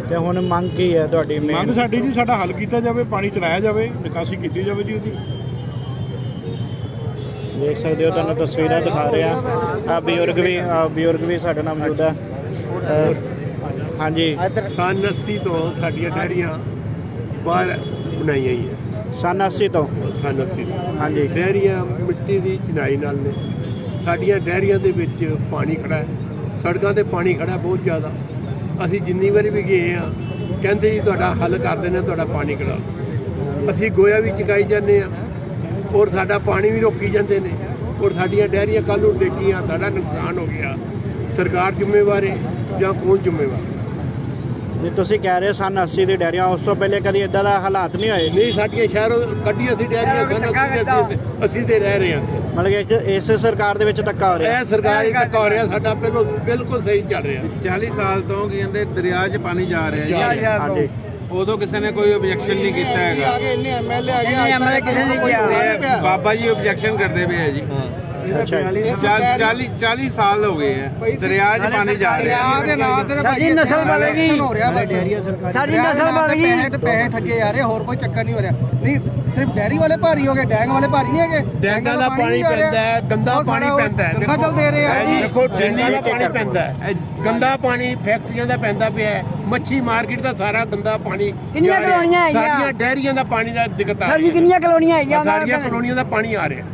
ਤੇ ਹੁਣ ਮੰਗ ਕੀ ਹੈ ਤੁਹਾਡੀ? ਮੰਗ ਸਾਡੀ ਜੀ ਸਾਡਾ ਹੱਲ ਕੀਤਾ ਜਾਵੇ ਪਾਣੀ ਚਲਾਇਆ ਜਾਵੇ ਨਿਕਾਸੀ ਕੀਤੀ ਜਾਵੇ ਜੀ ਉਹਦੀ। ਦੇਖ ਸਕਦੇ ਹੋ ਤੁਹਾਨੂੰ ਤਸਵੀਰਾਂ ਦਿਖਾ ਰਿਹਾ। ਆ ਬਜ਼ੁਰਗ ਵੀ ਆਹ ਬਜ਼ੁਰਗ ਵੀ ਸਾਡੇ ਨਾਲ ਮੌਜੂਦ ਹੈ। ਅਹ ਹਾਂਜੀ। ਸਨ 80 ਤੋਂ ਸਾਡੀਆਂ ਡੈਰੀਆਂ ਬਾਹਰ ਬਣਾਈਆਂ ਹੀ ਸਨ 80 ਤੋਂ? ਸਨ 80 ਤੋਂ। ਹਾਂਜੀ। ਡੈਰੀਆਂ ਮਿੱਟੀ ਦੀ ਚਿਨਾਈ ਨਾਲ ਨੇ। ਸਾਡੀਆਂ ਡੈਰੀਆਂ ਦੇ ਵਿੱਚ ਪਾਣੀ ਖੜਾ ਹੈ। ਸੜਕਾਂ ਤੇ ਪਾਣੀ ਖੜਾ ਹੈ ਬਹੁਤ ਜ਼ਿਆਦਾ। ਅਸੀਂ ਜਿੰਨੀ ਵਾਰੀ ਵੀ ਗਏ ਆ ਕਹਿੰਦੇ ਜੀ ਤੁਹਾਡਾ ਹੱਲ ਕਰ ਦਿੰਦੇ ਤੁਹਾਡਾ ਪਾਣੀ ਖੜਾ। ਅਸੀਂ ਗੋਇਆ ਵੀ ਚੁਕਾਈ ਜਾਂਦੇ ਆ ਔਰ ਸਾਡਾ ਪਾਣੀ ਵੀ ਰੋਕੀ ਜਾਂਦੇ ਨੇ ਔਰ ਸਾਡੀਆਂ ਡੈਰੀਆਂ ਕੱਲ ਨੂੰ ਡੇਗੀਆਂ ਸਾਡਾ ਨੁਕਸਾਨ ਹੋ ਗਿਆ। ਸਰਕਾਰ ਜ਼ਿੰਮੇਵਾਰ ਹੈ ਜਾਂ ਕੌਣ ਜ਼ਿੰਮੇਵਾਰ? ਜੇ ਤੁਸੀਂ ਕਹਿ ਰਹੇ ਹੋ ਸਨ 80 ਦੀ ਡੈਰੀਆਂ ਉਸ ਤੋਂ ਪਹਿਲੇ ਕਦੀ ਇਦਾਂ ਦਾ ਹਾਲਾਤ ਨਹੀਂ ਹੋਏ? ਨਹੀਂ ਸਾਡੀਆਂ ਸ਼ਹਿਰੋਂ ਕੱਢੀਆਂ ਸੀ ਡੈਰੀਆਂ ਸਨ ਅਸੀਂ ਤੇ- ਰਹਿ ਰਹੇ ਹਾਂ। ਮਤਲਬ ਕਿ ਇਸ ਸਰਕਾਰ ਦੇ ਵਿੱਚ ਧੱਕਾ ਹੋ ਰਿਹਾ। ਇਹ ਸਰਕਾਰੀ ਧੱਕਾ ਹੋ ਰਿਹਾ ਸਾਡਾ ਪਹਿਲੋਂ ਬਿਲਕੁਲ ਸਹੀ ਚੱਲ ਰਿਹਾ। 40 ਸਾਲ ਤੋਂ ਕਹਿੰਦੇ ਦਰਿਆ 'ਚ ਪਾਣੀ ਜਾ ਰਿਹਾ ਜੀ। ਹਾਂਜੀ। ਉਦੋਂ ਕਿਸੇ ਨੇ ਕੋਈ ਆਬਜੈਕਸ਼ਨ ਨਹੀਂ ਕੀਤਾ ਹੈਗਾ। ਆ ਗਏ ਇੰਨੇ ਐਮਐਲਏ ਆ ਗਏ ਅੱਜ ਤੱਕ ਕਿਸੇ ਨੂੰ ਕੋਈ ਤੇ ਬਾਬਾ ਜੀ ਆਬਜੈਕਸ਼ਨ ਕਰਦੇ ਪਏ ਆ ਜੀ। 40 40 ਸਾਲ ਹੋ ਗਏ ਆ ਦਰਿਆ 'ਚ ਪਾਣੀ ਜਾ ਰਿਹਾ। ਆ ਦੇ ਨਾਂ ਤੇ ਭਾਈ ਨਸਲ ਬਲੇਗੀ ਹੋ ਰਿਹਾ ਬਸ। ਸਾਡੀ ਨਸਲ ਬਲੇਗੀ ਪੈਸੇ ਤੇ ਪੈਸੇ ਠੱਗੇ ਜਾ ਰਹੇ ਹੋਰ ਕੋਈ ਚੱਕਰ ਨਹੀਂ ਹੋ ਰਿਹਾ। ਨਹੀਂ ਸਿਰਫ ਡੈਰੀ ਵਾਲੇ ਭਾਰੀ ਹੋ ਗਏ ਡੈਂਗ ਵਾਲੇ ਭਾਰੀ ਨਹੀਂ ਹੈਗੇ। ਡੈਂਗਾਂ ਦਾ ਪਾਣੀ ਪੈਂਦਾ ਹੈ ਗੰਦਾ ਪਾਣੀ ਪੈਂਦਾ ਹੈ। ਗੰਗਾ ਚੱਲ ਦੇ ਰਹੇ ਆ। ਦੇਖੋ ਡੈਂਗਾਂ ਦਾ ਪਾਣੀ ਪੈਂਦਾ ਹੈ। ਗੰਦਾ ਪਾਣੀ ਫੈਕਟਰੀਆਂ ਦਾ ਪੈਂਦਾ ਪਿਆ ਹੈ। ਮੱਛੀ ਮਾਰਕੀਟ ਦਾ ਸਾਰਾ ਗੰਦਾ ਪਾਣੀ ਕਿੰਨੀਆਂ। ਕਲੋਨੀਆਂ ਹੈਗੀਆਂ? ਸਾਡੀਆਂ ਡੈਰੀਆਂ ਦਾ ਪਾਣੀ ਦਾ ਦਿੱਕਤ ਆ ਸਰ ਜੀ ਰਹੀ। ਕਿੰਨੀਆਂ ਕਲੋਨੀਆਂ ਹੈਗੀਆਂ? ਕਲੋਨੀਆਂ ਦਾ ਪਾਣੀ ਆ ਰਿਹਾ।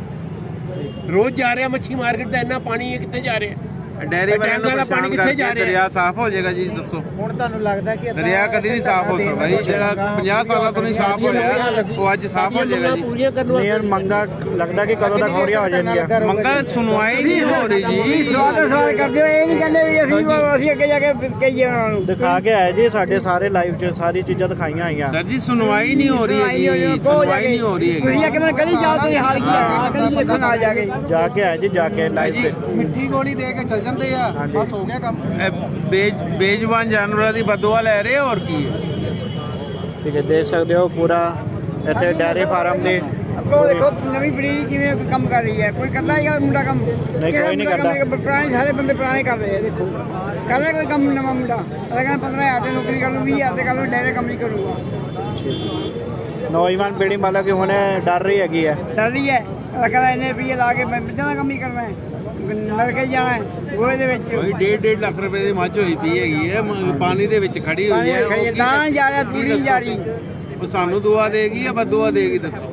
ਰੋਜ਼ ਜਾ ਰਿਹਾ ਮੱਛੀ ਮਾਰਕੀਟ ਦਾ ਇੰਨਾ ਪਾਣੀ ਹੈ ਕਿੱਥੇ ਜਾ ਰਿਹਾ? ਡੈਰੀ ਵਾਲਿਆਂ ਨੂੰ ਡੈਂਗਾਂ ਦਾ ਪਾਣੀ ਪਰੇਸ਼ਾਨ ਕਿੱਥੇ ਜਾ ਕਰਕੇ ਰਿਹਾ? ਦਰਿਆ ਸਾਫ਼ ਹੋ ਜਾਏਗਾ ਜੀ ਦੱਸੋ। ਹੁਣ ਤੁਹਾਨੂੰ ਲੱਗਦਾ ਕਿ ਦਰਿਆ ਕਦੀ ਨਹੀਂ ਸਾਫ਼ ਹੋ ਸਕਦਾ ਜੀ ਜਿਹੜਾ 50 ਸਾਲਾਂ ਤੋਂ ਨਹੀਂ ਸਾਫ਼ ਹੋਇਆ ਉਹ ਅੱਜ ਸਾਫ਼ ਹੋ ਜਾਏਗਾ ਜੀ। ਪੂਰੀਆਂ ਕਰਨ ਨਹੀਂ ਯਾਰ ਮੰਗਾ ਲੱਗਦਾ ਕਿ ਕਦੋਂ ਤੱਕ ਪੂਰੀਆਂ ਹੋ ਜਾਣਗੀਆਂ? ਮੰਗਾ ਸੁਣਵਾਈ ਨਹੀਂ ਹੋ ਰਹੀ ਜੀ। ਸਵਾਲ ਤਾਂ ਸਵਾਲ ਕਰਦੇ ਹੋ ਇਹ ਨਹੀਂ ਕਹਿੰਦੇ ਵੀ ਅਸੀਂ ਅਸੀਂ ਅੱਗੇ ਜਾ ਕੇ ਕਹੀਏ ਉਹਨਾਂ ਨੂੰ। ਦਿਖਾ ਕੇ ਆਏ ਜੀ ਸਾਡੇ ਸਾਰੇ ਲਾਈਵ 'ਚ ਸਾਰੀ ਚੀਜ਼ਾਂ ਦਿਖਾਈਆਂ ਆਈਆਂ। ਸਰ ਜੀ ਸੁਣਵਾਈ ਨਹੀਂ ਹੋ ਰਹੀ ਹੈ ਜੀ ਸੁਣਵਾਈ ਨਹੀਂ ਹੋ ਰਹੀ ਤੁਸੀਂ ਹੈ ਅੱਗੇ ਮੈਂ ਗਲੀ ਜਾ ਕੇ ਹਾਲ ਕੀ ਆ ਗਲੀ ਦੇਖਣ ਆ ਜਾ ਕੇ। ਜਾ ਕੇ ਆਏ ਜੀ ਜਾ ਕੇ ਲਾਈਵ ਤੇ। ਮਿੱਠੀ ਗੋਲੀ ਦੇ ਕੇ ਚੱਲ ਜਾਂਦੇ ਆ ਬਸ ਹੋ ਗਿਆ ਕੰਮ। ਬੇਜ ਬੇਜਵਾਨ ਜਾਨਵਰਾਂ ਦੀ ਬਦਦੁਆ ਲੈ ਰਹੇ ਹੋਰ ਕੀ ਹੈ ਠੀਕ ਹੈ ਦੇਖ ਸਕਦੇ ਹੋ ਪੂਰਾ ਇੱਥੇ ਡੈਰੀ ਫਾਰਮ ਦੇ ਅੱਗੋਂ ਦੇਖੋ ਨਵੀਂ ਪੀੜ੍ਹੀ ਕਿਵੇਂ ਕੰਮ ਕਰ ਰਹੀ ਹੈ ਕੋਈ ਕਰਦਾ ਹੈਗਾ ਮੁੰਡਾ ਕੰਮ? ਕੋਈ ਕਿਹੜਾ ਨਹੀਂ ਮੁੰਡਾ ਕੰਮ ਕਰਦਾ। ਪੁਰਾਣੇ ਸਾਰੇ ਬੰਦੇ ਪੁਰਾਣੇ ਕਰ ਰਹੇ ਆ ਦੇਖੋ। ਕਰ ਰਿਹਾ ਕੋਈ ਕੰਮ ਨਵਾਂ ਮੁੰਡਾ? ਅਗਰ ਕਹਿੰਦਾ 15000 ਦੀ ਨੌਕਰੀ ਕਰ ਲੂ 20000 ਤੇ ਕਰ ਲੂ ਡੈਰੇ ਕੰਮ ਨਹੀਂ ਕਰੂਗਾ। ਨੌਜਵਾਨ ਪੀੜ੍ਹੀ ਮਤਲਬ ਕਿ ਹੁਣ ਡਰ ਰਹੀ ਹੈਗੀ ਹੈ। ਡਰ ਰਹੀ ਹੈ? ਅਗਰ ਕਹਿੰਦਾ ਇੰਨੇ ਲਾ ਕੇ ਮੈਂ ਬਿੱਦਾਂ ਦਾ ਕੰਮ ਹੀ ਕਰਨਾ ਹੈ? ਨਰ ਕੇ ਜਾਣਾ ਹੈ। ਗੋਹੇ ਦੇ ਵਿੱਚ। ਕੋਈ 1.5 ਲੱਖ ਰੁਪਏ ਦੀ ਮੱਝ ਹੋਈ ਪਈ ਹੈਗੀ ਹੈ। ਮ- ਪਾਣੀ ਦੇ ਵਿੱਚ ਖੜੀ ਹੋਈ ਹੈ। ਉਹ ਪਾਣੀ ਕੀ ਤਾਂ ਜਾ ਰਿਹਾ ਕੀ ਤੁਰੀ ਜਾ ਦੱਸੋ? ਰਹੀ ਉਹ ਸਾਨੂੰ ਦੁਆ ਦੇਗੀ ਜਾਂ ਬਦਦੁਆ ਦੇਗੀ ਦੱਸੋ?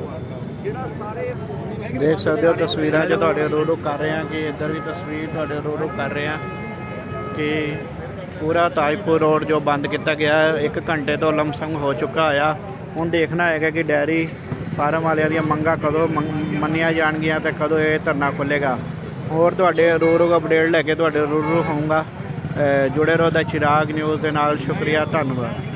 ਦੇਖ ਸਕਦੇ ਹੋ ਤਸਵੀਰਾਂ ਜੋ ਤੁਹਾਡੇ ਰੋ ਰੋ ਕਰ ਰਹੇ ਹਾਂ ਕਿ ਇੱਧਰ ਵੀ ਤਸਵੀਰ ਤੁਹਾਡੇ ਰੋ ਰੋ ਕਰ ਰਹੇ ਹਾਂ ਕਿ ਪੂਰਾ ਤਾਜਪੁਰ ਰੋਡ ਜੋ ਬੰਦ ਕੀਤਾ ਗਿਆ ਹੈ ਇੱਕ ਘੰਟੇ ਤੋਂ ਲਮਸਮ ਹੋ ਚੁੱਕਾ ਆ। ਹੁਣ ਦੇਖਣਾ ਹੈਗਾ ਕਿ ਡੈਰੀ ਫਾਰਮ ਵਾਲਿਆਂ ਦੀਆਂ ਮੰਗਾਂ ਕਦੋਂ ਮੰਗ- ਮੰਨੀਆਂ ਜਾਣਗੀਆਂ ਤੇ ਕਦੋਂ ਇਹ ਧਰਨਾ ਖੁੱਲੇਗਾ ਹੋਰ ਤੁਹਾਡੇ ਰੋ ਰੋ ਅਪਡੇਟ ਲੈ ਕੇ ਤੁਹਾਡੇ ਰੋ ਰੋ ਹੋਊਂਗਾ। ਜੁੜੇ ਰਹੋ ਦਾ ਚਿਰਾਗ ਨਿਊਜ਼ ਦੇ ਨਾਲ। ਸ਼ੁਕਰੀਆ, ਧੰਨਵਾਦ।